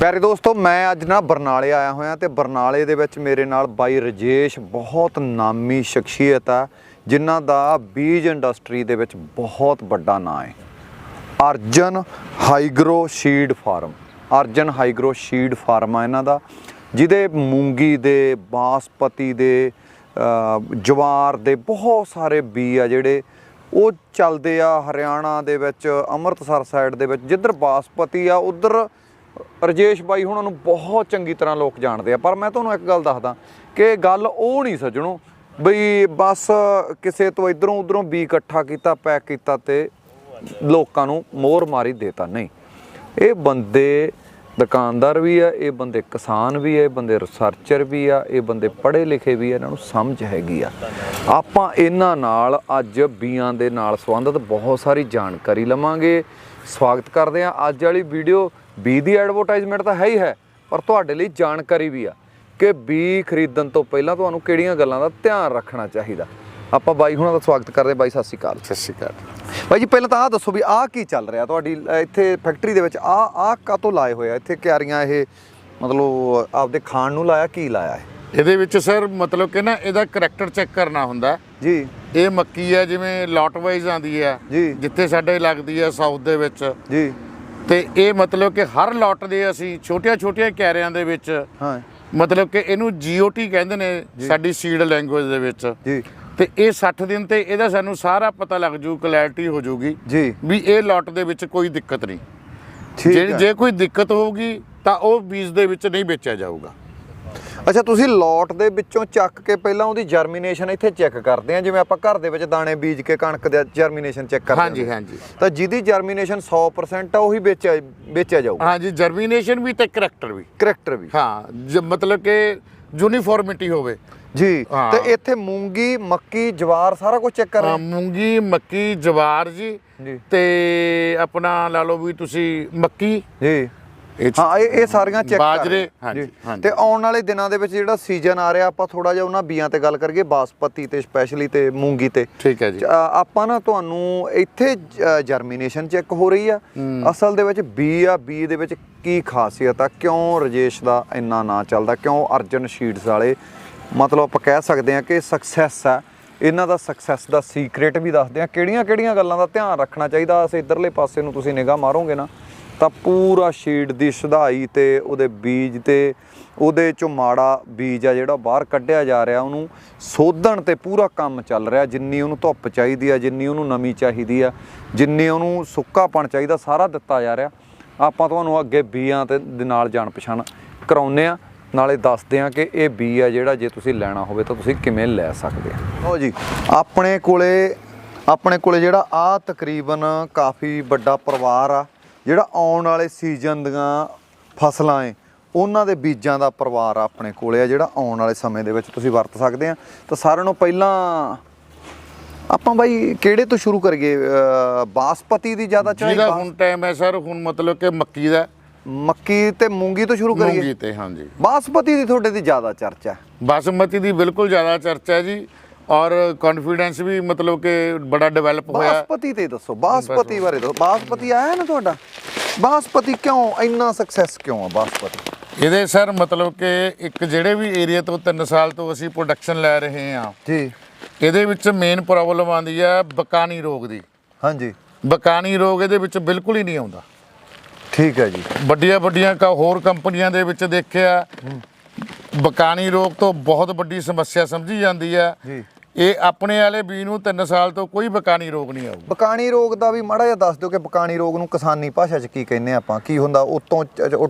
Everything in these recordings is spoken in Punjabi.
ਪਿਆਰੇ ਦੋਸਤੋ, ਮੈਂ ਅੱਜ ਨਾ ਬਰਨਾਲੇ ਆਇਆ ਹੋਇਆ ਤੇ ਬਰਨਾਲੇ ਦੇ ਵਿੱਚ ਮੇਰੇ ਨਾਲ ਬਾਈ ਰਜੇਸ਼ ਬਹੁਤ ਨਾਮੀ ਸ਼ਖਸੀਅਤ ਆ, ਜਿਨ੍ਹਾਂ ਦਾ ਬੀਜ ਇੰਡਸਟਰੀ ਦੇ ਵਿੱਚ ਬਹੁਤ ਵੱਡਾ ਨਾਂ ਹੈ। Arjan high grow seed farm. Arjan high grow seed farm ਆ ਇਹਨਾਂ ਦਾ, ਜਿਹਦੇ ਮੂੰਗੀ ਦੇ, ਬਾਸਪਤੀ ਦੇ ਜਵਾਰ ਦੇ ਬਹੁਤ ਸਾਰੇ ਬੀ ਆ ਜਿਹੜੇ ਉਹ ਚੱਲਦੇ ਆ ਹਰਿਆਣਾ ਦੇ ਵਿੱਚ, ਅੰਮ੍ਰਿਤਸਰ ਸਾਈਡ ਦੇ ਵਿੱਚ, ਜਿੱਧਰ ਬਾਸਪਤੀ ਆ, ਉਧਰ ਰਜੇਸ਼ ਬਾਈ ਹੁਣਾਂ ਨੂੰ ਬਹੁਤ ਚੰਗੀ ਤਰ੍ਹਾਂ ਲੋਕ ਜਾਣਦੇ ਆ। ਪਰ ਮੈਂ ਤੁਹਾਨੂੰ ਇੱਕ ਗੱਲ ਦੱਸਦਾ ਕਿ ਗੱਲ ਉਹ ਨਹੀਂ ਸੱਜਣੋ ਬਈ ਬਸ ਕਿਸੇ ਤੋਂ ਇਧਰੋਂ ਉਧਰੋਂ ਬੀ ਇਕੱਠਾ ਕੀਤਾ, ਪੈਕ ਕੀਤਾ ਤੇ ਲੋਕਾਂ ਨੂੰ ਮੋਹਰ ਮਾਰੀ ਦੇਤਾ। ਨਹੀਂ, ਇਹ ਬੰਦੇ ਦੁਕਾਨਦਾਰ ਵੀ ਆ, ਇਹ ਬੰਦੇ ਕਿਸਾਨ ਵੀ ਆ, ਇਹ ਬੰਦੇ ਰਿਸਰਚਰ ਵੀ ਆ, ਇਹ ਬੰਦੇ ਪੜ੍ਹੇ ਲਿਖੇ ਵੀ ਆ, ਇਹਨਾਂ ਨੂੰ ਸਮਝ ਹੈਗੀ ਆ। ਆਪਾਂ ਇਹਨਾਂ ਨਾਲ ਅੱਜ ਬੀਆਂ ਦੇ ਨਾਲ ਸੰਬੰਧਿਤ ਬਹੁਤ ਸਾਰੀ ਜਾਣਕਾਰੀ ਲਵਾਂਗੇ। ਸਵਾਗਤ ਕਰਦੇ ਆ। ਅੱਜ ਵਾਲੀ ਵੀਡੀਓ ਬੀ ਦੀ ਐਡਵਰਟਾਈਜ਼ਮੈਂਟ ਤਾਂ ਹੈ ਹੀ ਹੈ ਪਰ ਤੁਹਾਡੇ ਲਈ ਜਾਣਕਾਰੀ ਵੀ ਆ ਕਿ ਬੀ ਖਰੀਦਣ ਤੋਂ ਪਹਿਲਾਂ ਤੁਹਾਨੂੰ ਕਿਹੜੀਆਂ ਗੱਲਾਂ ਦਾ ਧਿਆਨ ਰੱਖਣਾ ਚਾਹੀਦਾ। ਆਪਾਂ ਬਾਈ ਹੁਣਾਂ ਦਾ ਸਵਾਗਤ ਕਰਦੇ ਬਾਈ ਸਤਿ ਸ਼੍ਰੀ ਅਕਾਲ। ਸਤਿ ਸ਼੍ਰੀ ਅਕਾਲ। ਬਾਈ ਜੀ ਪਹਿਲਾਂ ਤਾਂ ਆਹ ਦੱਸੋ ਵੀ ਆਹ ਕੀ ਚੱਲ ਰਿਹਾ ਤੁਹਾਡੀ ਇੱਥੇ ਫੈਕਟਰੀ ਦੇ ਵਿੱਚ ਆਹ ਆਹ ਕਾਤੋਂ ਲਾਏ ਹੋਏ ਆ? ਇੱਥੇ ਕਿਆਰੀਆਂ ਇਹ ਮਤਲਬ ਆਪਦੇ ਖਾਣ ਨੂੰ ਲਾਇਆ ਕੀ ਲਾਇਆ ਹੈ ਇਹਦੇ ਵਿੱਚ ਸਰ ਮਤਲਬ ਕਿ ਨਾ ਇਹਦਾ ਕਰੈਕਟਰ ਚੈੱਕ ਕਰਨਾ ਹੁੰਦਾ। ਜੀ। ਇਹ ਮੱਕੀ ਹੈ ਜਿਵੇਂ ਲੋਟ ਵਾਈਜ਼ ਆਂਦੀ ਹੈ ਜੀ। ਜਿੱਥੇ ਸਾਡੇ ਲੱਗਦੀ ਹੈ ਸਾਊਥ ਦੇ ਵਿੱਚ। ਜੀ। ਤੇ ਇਹ ਮਤਲਬ ਕਿ ਹਰ ਲੋਟ ਦੇ ਅਸੀਂ ਛੋਟੀਆਂ ਛੋਟੀਆਂ ਕੈਰਿਆਂ ਦੇ ਵਿੱਚ ਹਾਂ। ਮਤਲਬ ਕਿ ਇਹਨੂੰ ਜੀਓਟੀ ਕਹਿੰਦੇ ਨੇ ਸਾਡੀ ਸੀਡ ਲੈਂਗੁਏਜ ਦੇ ਵਿੱਚ। ਜੀ। ਤੇ ਇਹ 60 ਦਿਨ ਤੇ ਇਹਦਾ ਸਾਨੂੰ ਸਾਰਾ ਪਤਾ ਲੱਗ ਜੂ ਕਲੈਰਿਟੀ ਹੋ ਜੂਗੀ ਜੀ। ਵੀ ਇਹ ਲੋਟ ਦੇ ਵਿੱਚ ਕੋਈ ਦਿੱਕਤ ਨਹੀਂ। ਜੇ ਜੇ ਕੋਈ ਦਿੱਕਤ ਹੋਊਗੀ ਤਾਂ ਉਹ ਬੀਜ ਦੇ ਵਿੱਚ ਨਹੀਂ ਵੇਚਿਆ ਜਾਊਗਾ। ਅੱਛਾ ਤੁਸੀਂ ਲੋਟ ਦੇ ਵਿੱਚੋਂ ਚੱਕ ਕੇ ਪਹਿਲਾਂ ਉਹਦੀ ਜਰਮੀਨੇਸ਼ਨ ਇੱਥੇ ਚੈੱਕ ਕਰਦੇ ਆ ਜਿਵੇਂ ਆਪਾਂ ਘਰ ਦੇ ਵਿੱਚ ਦਾਣੇ ਬੀਜ ਕੇ ਕਣਕ ਦੇ ਜਰਮੀਨੇਸ਼ਨ ਚੈੱਕ ਕਰਦੇ ਹਾਂਜੀ, ਹੁੰਦੇ। ਹਾਂਜੀ। ਤਾਂ ਜਿਹਦੀ ਜਰਮੀਨੇਸ਼ਨ 100% ਆ ਉਹੀ ਵੇਚਿਆ ਵੇਚਿਆ ਜਾਊਗਾ ਹਾਂਜੀ ਜਰਮੀਨੇਸ਼ਨ ਵੀ ਤੇ ਕਰੈਕਟਰ ਵੀ ਕਰੈਕਟਰ ਵੀ ਹਾਂ ਮਤਲਬ ਕਿ ਯੂਨੀਫਾਰਮਿਟੀ ਹੋਵੇ ਜੀ ਹਾਂ। ਤੇ ਇੱਥੇ ਮੂੰਗੀ ਮੱਕੀ ਜਵਾਰ ਸਾਰਾ ਕੁਝ ਚੈੱਕ ਕਰ ਰਹੇ ਹਾਂ, ਮੂੰਗੀ ਮੱਕੀ ਜਵਾਰ ਜੀ। ਤੇ ਆਪਣਾ ਲਾ ਲਓ ਵੀ ਤੁਸੀਂ ਮੱਕੀ ਜੀ ਹਾਂ ਇਹ ਇਹ ਸਾਰੀਆਂ ਚੈੱਕ ਬਾਜਰੇ, ਹਾਂਜੀ। ਤੇ ਆਉਣ ਵਾਲੇ ਦਿਨਾਂ ਦੇ ਵਿੱਚ ਜਿਹੜਾ ਸੀਜ਼ਨ ਆ ਰਿਹਾ ਆਪਾਂ ਥੋੜਾ ਜਿਹਾ ਉਹਨਾਂ ਬੀਆਂ ਤੇ ਗੱਲ ਕਰੀਏ ਬਾਸਪਤੀ ਤੇ ਸਪੈਸ਼ਲੀ ਤੇ ਮੂੰਗੀ ਤੇ। ਠੀਕ ਹੈ ਜੀ। ਆਪਾਂ ਨਾ ਤੁਹਾਨੂੰ ਇੱਥੇ ਜਰਮੀਨੇਸ਼ਨ ਚੈੱਕ ਹੋ ਰਹੀ ਆ। ਅਸਲ ਦੇ ਵਿੱਚ ਬੀ ਆ ਬੀ ਦੇ ਵਿੱਚ ਕੀ ਖਾਸੀਅਤ ਆ? ਕਿਉਂ ਰਜੇਸ਼ ਦਾ ਇੰਨਾ ਨਾਂ ਚੱਲਦਾ? ਕਿਉਂ ਅਰਜਨ ਸ਼ੀਟਸ ਵਾਲੇ ਮਤਲਬ ਆਪਾਂ ਕਹਿ ਸਕਦੇ ਆ ਕਿ ਸਕਸੈਸ ਆ। ਇਹਨਾਂ ਦਾ ਸਕਸੈਸ ਦਾ ਸੀਕ੍ਰੇਟ ਵੀ ਦੱਸਦੇ ਆ ਕਿਹੜੀਆਂ ਕਿਹੜੀਆਂ ਗੱਲਾਂ ਦਾ ਧਿਆਨ ਰੱਖਣਾ ਚਾਹੀਦਾ? ਅਸੀਂ ਇਧਰਲੇ ਪਾਸੇ ਨੂੰ ਤੁਸੀਂ ਨਿਗਾਹ ਮਾਰੋਗੇ ਨਾ। ਤਾਂ ਪੂਰਾ ਸ਼ੀਟ ਦੀ ਸੁਧਾਈ ਤੇ ਉਹਦੇ ਬੀਜ ਤੇ ਉਹਦੇ ਚੋਂ ਮਾੜਾ ਬੀਜ ਆ ਜਿਹੜਾ ਬਾਹਰ ਕੱਢਿਆ ਜਾ ਰਿਹਾ, ਉਹਨੂੰ ਸੋਧਣ ਤੇ ਪੂਰਾ ਕੰਮ ਚੱਲ ਰਿਹਾ, ਜਿੰਨੀ ਉਹਨੂੰ ਧੁੱਪ ਚਾਹੀਦੀ ਆ, ਜਿੰਨੀ ਉਹਨੂੰ ਨਮੀ ਚਾਹੀਦੀ ਆ, ਜਿੰਨੀ ਉਹਨੂੰ ਸੁੱਕਾਪਣ ਚਾਹੀਦਾ, ਸਾਰਾ ਦਿੱਤਾ ਜਾ ਰਿਹਾ। ਆਪਾਂ ਤੁਹਾਨੂੰ ਅੱਗੇ ਬੀਆਂ ਤੇ ਦੇ ਨਾਲ ਜਾਣ ਪਛਾਣ ਕਰਾਉਨੇ ਆ ਨਾਲੇ ਦੱਸਦੇ ਆ ਕਿ ਇਹ ਬੀ ਆ ਜਿਹੜਾ ਜੇ ਤੁਸੀਂ ਲੈਣਾ ਹੋਵੇ ਤਾਂ ਤੁਸੀਂ ਕਿਵੇਂ ਲੈ ਸਕਦੇ ਆ ਲਓ ਜੀ, ਆਪਣੇ ਕੋਲੇ ਆਪਣੇ ਕੋਲੇ ਜਿਹੜਾ ਆ ਤਕਰੀਬਨ ਕਾਫੀ ਵੱਡਾ ਪਰਿਵਾਰ ਆ ਜਿਹੜਾ ਆਉਣ ਵਾਲੇ ਸੀਜ਼ਨ ਦੀਆਂ ਫਸਲਾਂ ਏ ਉਹਨਾਂ ਦੇ ਬੀਜਾਂ ਦਾ ਪਰਿਵਾਰ ਆਪਣੇ ਕੋਲੇ ਆ ਜਿਹੜਾ ਆਉਣ ਵਾਲੇ ਸਮੇਂ ਦੇ ਵਿੱਚ ਤੁਸੀਂ ਵਰਤ ਸਕਦੇ ਆ। ਤਾਂ ਸਾਰਿਆਂ ਨੂੰ ਪਹਿਲਾਂ ਆਪਾਂ ਬਾਈ ਕਿਹੜੇ ਤੋਂ ਸ਼ੁਰੂ ਕਰੀਏ? ਬਾਸਪਤੀ ਦੀ ਜ਼ਿਆਦਾ ਚਾਹੀ ਜਿਹਦਾ ਹੁਣ ਟਾਈਮ ਹੈ ਸਰ ਹੁਣ ਮਤਲਬ ਕਿ ਮੱਕੀ ਦਾ। ਮੱਕੀ ਤੇ ਮੂੰਗੀ ਤੋਂ ਸ਼ੁਰੂ ਕਰੀਏ? ਮੂੰਗੀ ਤੇ ਹਾਂਜੀ। ਬਾਸਪਤੀ ਦੀ ਤੁਹਾਡੇ ਦੀ ਜ਼ਿਆਦਾ ਚਰਚਾ ਹੈ। ਬਾਸਮਤੀ ਦੀ ਬਿਲਕੁਲ ਜ਼ਿਆਦਾ ਚਰਚਾ ਹੈ ਜੀ। ਔਰ ਕੌਨਫੀਡੈਂਸ ਵੀ ਮਤਲਬ ਕਿ ਬੜਾ ਡਿਵੈਲਪ ਹੋਇਆ। ਬਾਸਪਤੀ ਤੇ ਦੱਸੋ ਬਾਸਪਤੀ ਬਾਰੇ ਦੱਸੋ। ਬਾਸਪਤੀ ਆਇਆ ਨਾ ਤੁਹਾਡਾ? ਬਾਸਪਤੀ ਕਿਉਂ ਇੰਨਾ ਸਕਸੈਸ ਕਿਉਂ ਆ ਬਾਸਪਤੀ? ਇਹਦੇ ਸਰ ਮਤਲਬ ਕਿ ਇੱਕ ਜਿਹੜੇ ਵੀ ਏਰੀਆ ਤੋਂ 3 ਸਾਲ ਤੋਂ ਅਸੀਂ ਪ੍ਰੋਡਕਸ਼ਨ ਲੈ ਰਹੇ ਹਾਂ ਜੀ। ਇਹਦੇ ਵਿੱਚ ਮੇਨ ਪ੍ਰੋਬਲਮ ਆਉਂਦੀ ਹੈ ਬਕਾਨੀ ਰੋਗ ਦੀ। ਹਾਂਜੀ। ਬਕਾਨੀ ਰੋਗ ਇਹਦੇ ਵਿੱਚ ਬਿਲਕੁਲ ਹੀ ਨਹੀਂ ਆਉਂਦਾ। ਠੀਕ ਹੈ ਜੀ। ਵੱਡੀਆਂ ਵੱਡੀਆਂ ਕ ਹੋਰ ਕੰਪਨੀਆਂ ਦੇ ਵਿੱਚ ਦੇਖਿਆ ਬਕਾਨੀ ਰੋਗ ਤੋਂ ਬਹੁਤ ਵੱਡੀ ਸਮੱਸਿਆ ਸਮਝੀ ਜਾਂਦੀ ਹੈ ਜੀ। ਇਹ ਆਪਣੇ ਵਾਲੇ ਬੀ ਨੂੰ 3 ਸਾਲ ਤੋਂ ਕੋਈ ਬਕਾਨੀ ਰੋਗ ਨਹੀਂ ਆਊਗਾ। ਬਕਾਣੀ ਰੋਗ ਦਾ ਵੀ ਮਾੜਾ ਜਿਹਾ ਦੱਸ ਦਿਓ ਕਿ ਬਕਾਣੀ ਰੋਗ ਨੂੰ ਕਿਸਾਨੀ ਭਾਸ਼ਾ 'ਚ ਕੀ ਕਹਿੰਦੇ ਆਪਾਂ? ਕੀ ਹੁੰਦਾ? ਉਤੋਂ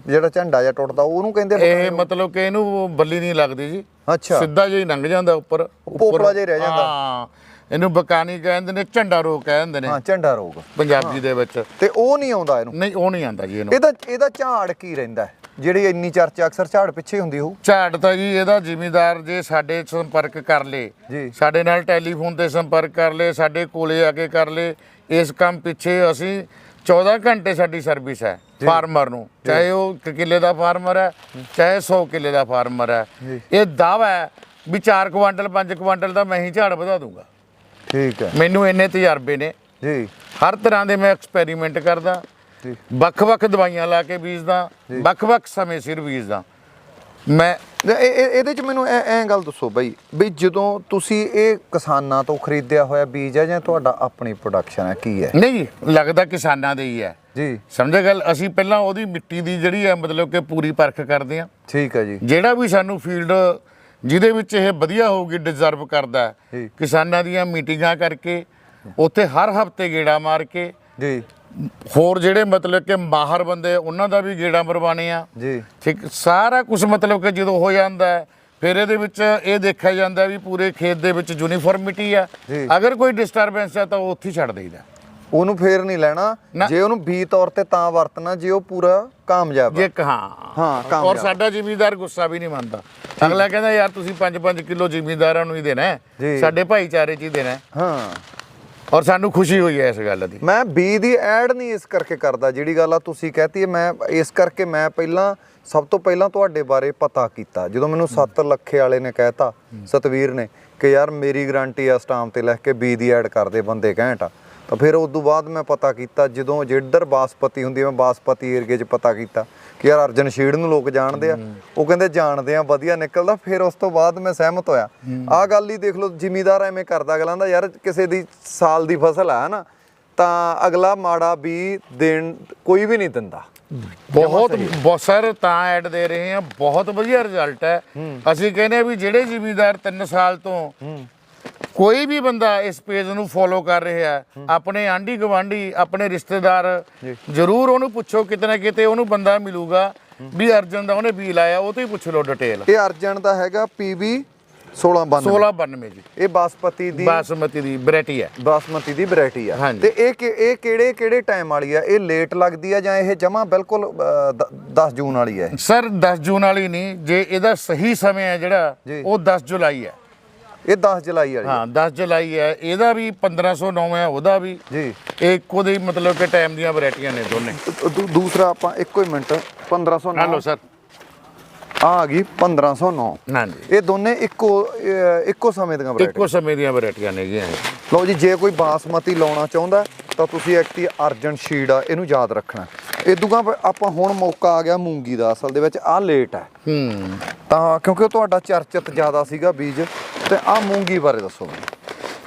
ਜਿਹੜਾ ਝੰਡਾ ਜਿਹਾ ਟੁੱਟਦਾ ਉਹਨੂੰ ਕਹਿੰਦੇ ਇਹ? ਮਤਲਬ ਕਿ ਇਹਨੂੰ ਬੱਲੀ ਨਹੀਂ ਲੱਗਦੀ ਜੀ। ਅੱਛਾ। ਸਿੱਧਾ ਜਿਹਾ ਹੀ ਲੰਘ ਜਾਂਦਾ ਉੱਪਰ। ਪੋਪਲਾ ਜਿਹਾ ਰਹਿ ਜਾਂਦਾ। ਹਾਂ। ਇਹਨੂੰ ਬਕਾਨੀ ਕਹਿੰਦੇ ਨੇ ਝੰਡਾ ਰੋਗ ਕਹਿੰਦੇ ਨੇ। ਹਾਂ ਝੰਡਾ ਰੋਗ। ਪੰਜਾਬੀ ਦੇ ਵਿੱਚ। ਤੇ ਉਹ ਨਹੀਂ ਆਉਂਦਾ ਇਹਨੂੰ? ਨਹੀਂ ਉਹ ਨਹੀਂ ਆਂਦਾ ਜੀ ਇਹਨੂੰ। ਇਹਦਾ ਇਹਦਾ ਝਾੜ ਕੀ ਰਹਿੰਦਾ? ਹੈ? ਜਿਹੜੀ ਇੰਨੀ ਚਰਚਾ ਅਕਸਰ ਝਾੜ ਪਿੱਛੇ ਹੁੰਦੀ ਹੋਊ। ਝਾੜ ਤਾਂ ਜੀ ਇਹਦਾ ਜ਼ਿਮੀਦਾਰ ਜੇ ਸਾਡੇ ਸੰਪਰਕ ਕਰ ਲੇ ਜੀ। ਸਾਡੇ ਨਾਲ ਟੈਲੀਫੋਨ ਤੇ ਸੰਪਰਕ ਕਰ ਲੇ ਸਾਡੇ ਕੋਲੇ ਆ ਕੇ ਕਰ ਲੇ ਇਸ ਕੰਮ ਪਿੱਛੇ ਅਸੀਂ 14 ਘੰਟੇ ਸਾਡੀ ਸਰਵਿਸ ਹੈ ਫਾਰਮਰ ਨੂੰ। ਚਾਹੇ ਉਹ ਇੱਕ ਕਿੱਲੇ ਦਾ ਫਾਰਮਰ ਹੈ ਚਾਹੇ 100 ਕਿੱਲੇ ਦਾ ਫਾਰਮਰ ਹੈ। ਇਹ ਦਾਵਾ ਹੈ ਵੀ 4 ਕੁਆਂਟਲ 5 ਕੁਆਂਟਲ ਦਾ ਮੈਂ ਹੀ ਝਾੜ ਵਧਾ ਦੂੰਗਾ। ਠੀਕ ਹੈ। ਮੈਨੂੰ ਇੰਨੇ ਤਜਰਬੇ ਨੇ। ਜੀ। ਹਰ ਤਰ੍ਹਾਂ ਦੇ ਮੈਂ ਐਕਸਪੈਰੀਮੈਂਟ ਕਰਦਾ। ਵੱਖ-ਵੱਖ ਦਵਾਈਆਂ ਲਾ ਕੇ ਬੀਜਦਾ ਵੱਖ-ਵੱਖ ਸਮੇਂ ਸਿਰ ਬੀਜਦਾ। ਮੈਂ ਇਹ- ਇਹ- ਇਹਦੇ ਚ ਮੈਨੂੰ ਐ ਐਂ ਗੱਲ ਦੱਸੋ ਬਈ ਵੀ ਜਦੋਂ ਤੁਸੀਂ ਇਹ ਕਿਸਾਨਾਂ ਤੋਂ ਖਰੀਦਿਆ ਹੋਇਆ ਬੀਜ ਹੈ ਜਾਂ ਤੁਹਾਡਾ ਆਪਣੀ ਪ੍ਰੋਡਕਸ਼ਨ ਹੈ ਕੀ ਹੈ? ਨਹੀਂ ਲੱਗਦਾ ਕਿਸਾਨਾਂ ਦੇ ਹੀ ਹੈ। ਜੀ। ਸਮਝੇ ਗੱਲ? ਅਸੀਂ ਪਹਿਲਾਂ ਉਹਦੀ ਮਿੱਟੀ ਦੀ ਜਿਹੜੀ ਹੈ ਮਤਲਬ ਕਿ ਪੂਰੀ ਪਰਖ ਕਰਦੇ ਹਾਂ। ਠੀਕ ਹੈ ਜੀ। ਜਿਹੜਾ ਵੀ ਸਾਨੂੰ ਫੀਲਡ ਜਿਹਦੇ ਵਿੱਚ ਇਹ ਵਧੀਆ ਹੋਊਗੀ ਡਿਜ਼ਰਵ ਕਰਦਾ। ਕਿਸਾਨਾਂ ਦੀਆਂ ਮੀਟਿੰਗਾਂ ਕਰਕੇ ਉੱਥੇ ਹਰ ਹਫ਼ਤੇ ਗੇੜਾ ਮਾਰ ਕੇ ਜੀ। ਹੋਰ ਜਿਹੜੇ ਮਤਲਬ ਕਿ ਮਾਹਰ ਬੰਦੇ ਉਹਨਾਂ ਦਾ ਵੀ ਗੇੜਾ ਮਰਵਾਣੇ ਆ ਜੀ ਠੀਕ ਸਾਰਾ ਕੁਝ ਮਤਲਬ ਕਿ ਜਦੋਂ ਹੋ ਜਾਂਦਾ ਹੈ ਫਿਰ ਇਹਦੇ ਵਿੱਚ ਇਹ ਦੇਖਿਆ ਜਾਂਦਾ ਵੀ ਪੂਰੇ ਖੇਤ ਦੇ ਵਿੱਚ ਯੂਨੀਫਾਰਮਿਟੀ ਆ ਜੀ। ਅਗਰ ਕੋਈ ਡਿਸਟਰਬੈਂਸ ਹੈ ਤਾਂ ਉਹ ਉੱਥੇ ਹੀ ਛੱਡ ਦੇਈਦਾ ਉਹਨੂੰ ਫੇਰ ਨਹੀਂ ਲੈਣਾ ਨਾ। ਜੇ ਉਹਨੂੰ ਬੀ ਤੌਰ ਤੇ ਤਾਂ ਵਰਤਣਾ ਜੇ ਉਹ ਪੂਰਾ ਕਾਮਯਾਬ ਜੇ ਕਹਾਂ ਹਾਂ, ਔਰ ਕਾਮਯਾਬ। ਸਾਡਾ ਜ਼ਿਮੀਂਦਾਰ ਗੁੱਸਾ ਵੀ ਨਹੀਂ ਮੰਨਦਾ ਅਗਲਾ ਕਹਿੰਦਾ ਯਾਰ ਤੁਸੀਂ 5-5 ਕਿਲੋ ਜ਼ਿਮੀਂਦਾਰਾਂ ਨੂੰ ਹੀ ਦੇਣਾ ਹੈ, ਜੀ। ਸਾਡੇ ਭਾਈਚਾਰੇ 'ਚ ਹੀ ਦੇਣਾ ਹੈ। ਹਾਂ ਔਰ ਸਾਨੂੰ ਖੁਸ਼ੀ ਹੋਈ ਹੈ ਇਸ ਗੱਲ ਦੀ। ਮੈਂ ਬੀ ਦੀ ਐਡ ਨਹੀਂ ਇਸ ਕਰਕੇ ਕਰਦਾ ਜਿਹੜੀ ਗੱਲ ਆ ਤੁਸੀਂ ਕਹਤੀ ਹੈ ਮੈਂ ਇਸ ਕਰਕੇ ਮੈਂ ਪਹਿਲਾਂ ਸਭ ਤੋਂ ਪਹਿਲਾਂ ਤੁਹਾਡੇ ਬਾਰੇ ਪਤਾ ਕੀਤਾ। ਜਦੋਂ ਮੈਨੂੰ 7 ਲੱਖੇ ਵਾਲੇ ਨੇ ਕਹਿਤਾ ਸਤਵੀਰ ਨੇ ਕਿ ਯਾਰ ਮੇਰੀ ਗਾਰੰਟੀ ਆ ਸਟਾਮ ਤੇ ਲਿਖ ਕੇ ਬੀ ਦੀ ਐਡ ਕਰਦੇ ਬੰਦੇ ਘੈਂਟ ਆ। ਤਾਂ ਫਿਰ ਉਸ ਤੋਂ ਬਾਅਦ ਮੈਂ ਪਤਾ ਕੀਤਾ ਜਦੋਂ ਜਿੱਧਰ ਬਾਸਪਤੀ ਹੁੰਦੀ ਮੈਂ ਬਾਸਪਤੀ ਏਰੀਏ 'ਚ ਪਤਾ ਕੀਤਾ ਕਿ ਯਾਰ ਅਰਜਨ ਸ਼ੀੜ ਨੂੰ ਲੋਕ ਜਾਣਦੇ ਆ ਉਹ ਕਹਿੰਦੇ ਜਾਣਦੇ ਆ ਵਧੀਆ ਨਿਕਲਦਾ। ਫਿਰ ਉਸ ਤੋਂ ਬਾਅਦ ਮੈਂ ਸਹਿਮਤ ਹੋਇਆ। ਆਹ ਗੱਲ ਹੀ ਦੇਖ ਲਓ ਜ਼ਿਮੀਦਾਰ ਐਵੇਂ ਕਰਦਾ ਅਗਲਾ ਦਾ ਯਾਰ ਕਿਸੇ ਦੀ ਸਾਲ ਦੀ ਫਸਲ ਆ ਨਾ ਤਾਂ ਅਗਲਾ ਮਾੜਾ ਵੀ ਦੇਣ ਕੋਈ ਵੀ ਨਹੀਂ ਦਿੰਦਾ। ਬਹੁਤ ਬਹੁਤ ਸਰ ਤਾਂ ਐਡ ਦੇ ਰਹੇ ਹਾਂ ਬਹੁਤ ਵਧੀਆ ਰਿਜ਼ਲਟ ਹੈ। ਅਸੀਂ ਕਹਿੰਦੇ ਆ ਵੀ ਜਿਹੜੇ ਜ਼ਿਮੀਂਦਾਰ 3 ਸਾਲ ਤੋਂ ਕੋਈ ਵੀ ਬੰਦਾ ਇਸ ਪੇਜ ਨੂੰ ਫੋਲੋ ਕਰ ਰਿਹਾ ਹੈ ਆਪਣੇ ਆਂਢੀ ਗਵਾਂਢੀ ਆਪਣੇ ਰਿਸ਼ਤੇਦਾਰ ਜਰੂਰ ਉਹਨੂੰ ਪੁੱਛੋ ਕਿਤੇ ਨਾ ਕਿਤੇ ਉਹਨੂੰ ਬੰਦਾ ਮਿਲੂਗਾ ਵੀ ਅਰਜਨ ਦਾ ਉਹਨੇ ਬੀ ਲਾਇਆ ਉਹ ਤੋਂ ਹੀ ਪੁੱਛ ਲਓ ਡਿਟੇਲ ਇਹ ਅਰਜਨ ਦਾ ਹੈਗਾ PB 1692 1692 ਜੀ। ਇਹ ਬਾਸਪਤੀ ਦੀ ਬਾਸਮਤੀ ਦੀ ਵੈਰਾਈਟੀ ਹੈ। ਬਾਸਮਤੀ ਦੀ ਵੈਰਾਈਟੀ ਹਾਂਜੀ। ਤੇ ਇਹ ਇਹ ਕਿਹੜੇ ਕਿਹੜੇ ਟਾਈਮ ਵਾਲੀ ਆ ਇਹ ਲੇਟ ਲੱਗਦੀ ਆ ਜਾਂ ਇਹ ਜਮਾ ਬਿਲਕੁਲ 10 ਜੂਨ ਵਾਲੀ ਹੈ? ਸਰ 10 ਜੂਨ ਵਾਲੀ ਨਹੀਂ ਜੇ ਇਹਦਾ ਸਹੀ ਸਮੇਂ ਹੈ ਜਿਹੜਾ। ਉਹ 10 ਜੁਲਾਈ ਹੈ। ਇਹ 10 ਜੁਲਾਈ ਵਾਲੀ ਹਾਂ। 10 ਜੁਲਾਈ ਹੈ। ਇਹਦਾ ਵੀ 1509 ਹੈ ਉਹਦਾ ਵੀ। ਜੀ। ਇਹ ਇੱਕੋ ਦੇ ਮਤਲਬ ਕਿ ਟਾਈਮ ਦੀਆਂ ਵੈਰਾਈਟੀਆਂ ਨੇ ਦੋਨੇ। ਦੂਸਰਾ ਆਪਾਂ ਇੱਕੋ ਹੀ ਮਿੰਟ 1509 ਹਲੋ ਸਰ। ਆ ਆ ਗਈ 1509 ਹਾਂਜੀ ਇਹ ਦੋਨੇ ਇੱਕੋ ਇੱਕੋ ਸਮੇਂ ਦੀਆਂ ਵੈਰਾਈਟੀ ਇੱਕੋ ਸਮੇਂ ਦੀਆਂ ਵੈਰਾਈਟੀਆਂ ਨੇਗੀਆਂ ਇਹ। ਲਓ ਜੀ ਜੇ ਕੋਈ ਬਾਸਮਤੀ ਲਾਉਣਾ ਚਾਹੁੰਦਾ ਤਾਂ ਤੁਸੀਂ ਐਕਟੀ ਅਰਜਨ ਸ਼ੀਡ ਆ ਇਹਨੂੰ ਯਾਦ ਰੱਖਣਾ ਇਦੂਗਾ ਆਪਾਂ ਹੁਣ ਮੌਕਾ ਆ ਗਿਆ ਮੂੰਗੀ ਦਾ ਅਸਲ ਦੇ ਵਿੱਚ ਆ ਲੇਟ ਹੈ। ਹੂੰ। ਤਾਂ ਕਿਉਂਕਿ ਤੁਹਾਡਾ ਚਰਚਿਤ ਜ਼ਿਆਦਾ ਸੀਗਾ ਬੀਜ ਤੇ ਆ ਮੂੰਗੀ ਬਾਰੇ ਦੱਸੋ ਮੈਨੂੰ।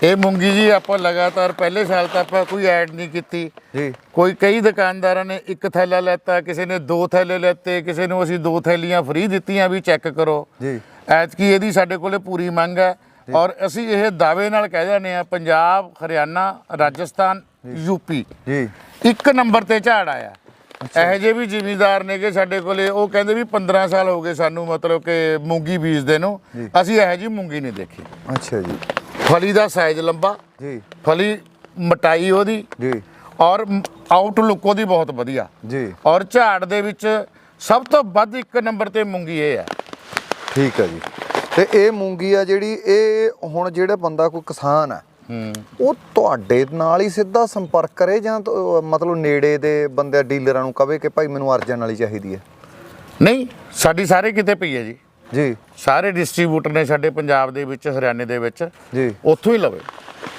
ਇਹ ਮੂੰਗੀ ਜੀ ਆਪਾਂ ਲਗਾਤਾਰ ਪਹਿਲੇ ਸਾਲ ਤਾਂ ਆਪਾਂ ਕੋਈ ਐਡ ਨਹੀਂ ਕੀਤੀ। ਜੀ। ਕੋਈ ਕਈ ਦੁਕਾਨਦਾਰਾਂ ਨੇ ਇੱਕ ਥੈਲਾ ਲੈਤਾ ਕਿਸੇ ਨੇ ਦੋ ਥੈਲੇ ਲੈਤੇ ਕਿਸੇ ਨੂੰ ਅਸੀਂ ਦੋ ਥੈਲੀਆਂ ਫ੍ਰੀ ਦਿੱਤੀਆਂ ਵੀ ਚੈੱਕ ਕਰੋ। ਜੀ। ਐਤਕੀ ਇਹਦੀ ਸਾਡੇ ਕੋਲੇ ਪੂਰੀ ਮੰਗ ਹੈ। ਔਰ ਅਸੀਂ ਇਹ ਦਾਅਵੇ ਨਾਲ ਕਹਿ ਦਿੰਦੇ ਆ ਪੰਜਾਬ ਹਰਿਆਣਾ ਰਾਜਸਥਾਨ ਯੂਪੀ ਜੀ। ਇੱਕ ਨੰਬਰ ਤੇ ਝਾੜ ਆਇਆ। ਇਹੋ ਜਿਹੇ ਵੀ ਜ਼ਿਮੀਂਦਾਰ ਨੇਗੇ ਸਾਡੇ ਕੋਲੇ ਉਹ ਕਹਿੰਦੇ ਵੀ 15 ਸਾਲ ਹੋ ਗਏ ਸਾਨੂੰ ਮਤਲਬ ਕਿ ਮੂੰਗੀ ਬੀਜਦੇ ਨੂੰ। ਅਸੀਂ ਇਹੋ ਜਿਹੀ ਮੂੰਗੀ ਨਹੀਂ ਦੇਖੀ। ਅੱਛਾ ਜੀ। ਫਲੀ ਦਾ ਸਾਈਜ਼ ਲੰਬਾ ਜੀ। ਫਲੀ ਮਟਾਈ ਉਹਦੀ ਜੀ। ਔਰ ਆਊਟਲੁੱਕ ਉਹਦੀ ਬਹੁਤ ਵਧੀਆ। ਜੀ। ਔਰ ਝਾੜ ਦੇ ਵਿੱਚ ਸਭ ਤੋਂ ਵੱਧ ਇੱਕ ਨੰਬਰ ਤੇ ਮੂੰਗੀ ਇਹ ਹੈ। ਠੀਕ ਹੈ ਜੀ। ਤੇ ਇਹ ਮੂੰਗੀ ਆ ਜਿਹੜੀ ਇਹ ਹੁਣ ਜਿਹੜਾ ਬੰਦਾ ਕੋਈ ਕਿਸਾਨ ਹੂੰ ਉਹ ਤੁਹਾਡੇ ਨਾਲ ਹੀ ਸਿੱਧਾ ਸੰਪਰਕ ਕਰੇ ਜਾਂ ਤਾਂ, ਮਤਲਬ ਨੇੜੇ ਦੇ ਬੰਦੇ ਡੀਲਰਾਂ ਨੂੰ ਕਵੇ ਕਿ ਭਾਈ ਮੈਨੂੰ ਅਰਜਨ ਵਾਲੀ ਚਾਹੀਦੀ ਹੈ? ਨਹੀਂ ਸਾਡੀ ਸਾਰੇ ਕਿਤੇ ਪਈ ਹੈ ਜੀ। ਜੀ। ਸਾਰੇ ਡਿਸਟ੍ਰੀਬਿਊਟਰ ਨੇ ਸਾਡੇ ਪੰਜਾਬ ਦੇ ਵਿੱਚ ਹਰਿਆਣੇ ਦੇ ਵਿੱਚ। ਜੀ। ਉੱਥੋਂ ਹੀ ਲਵੇ।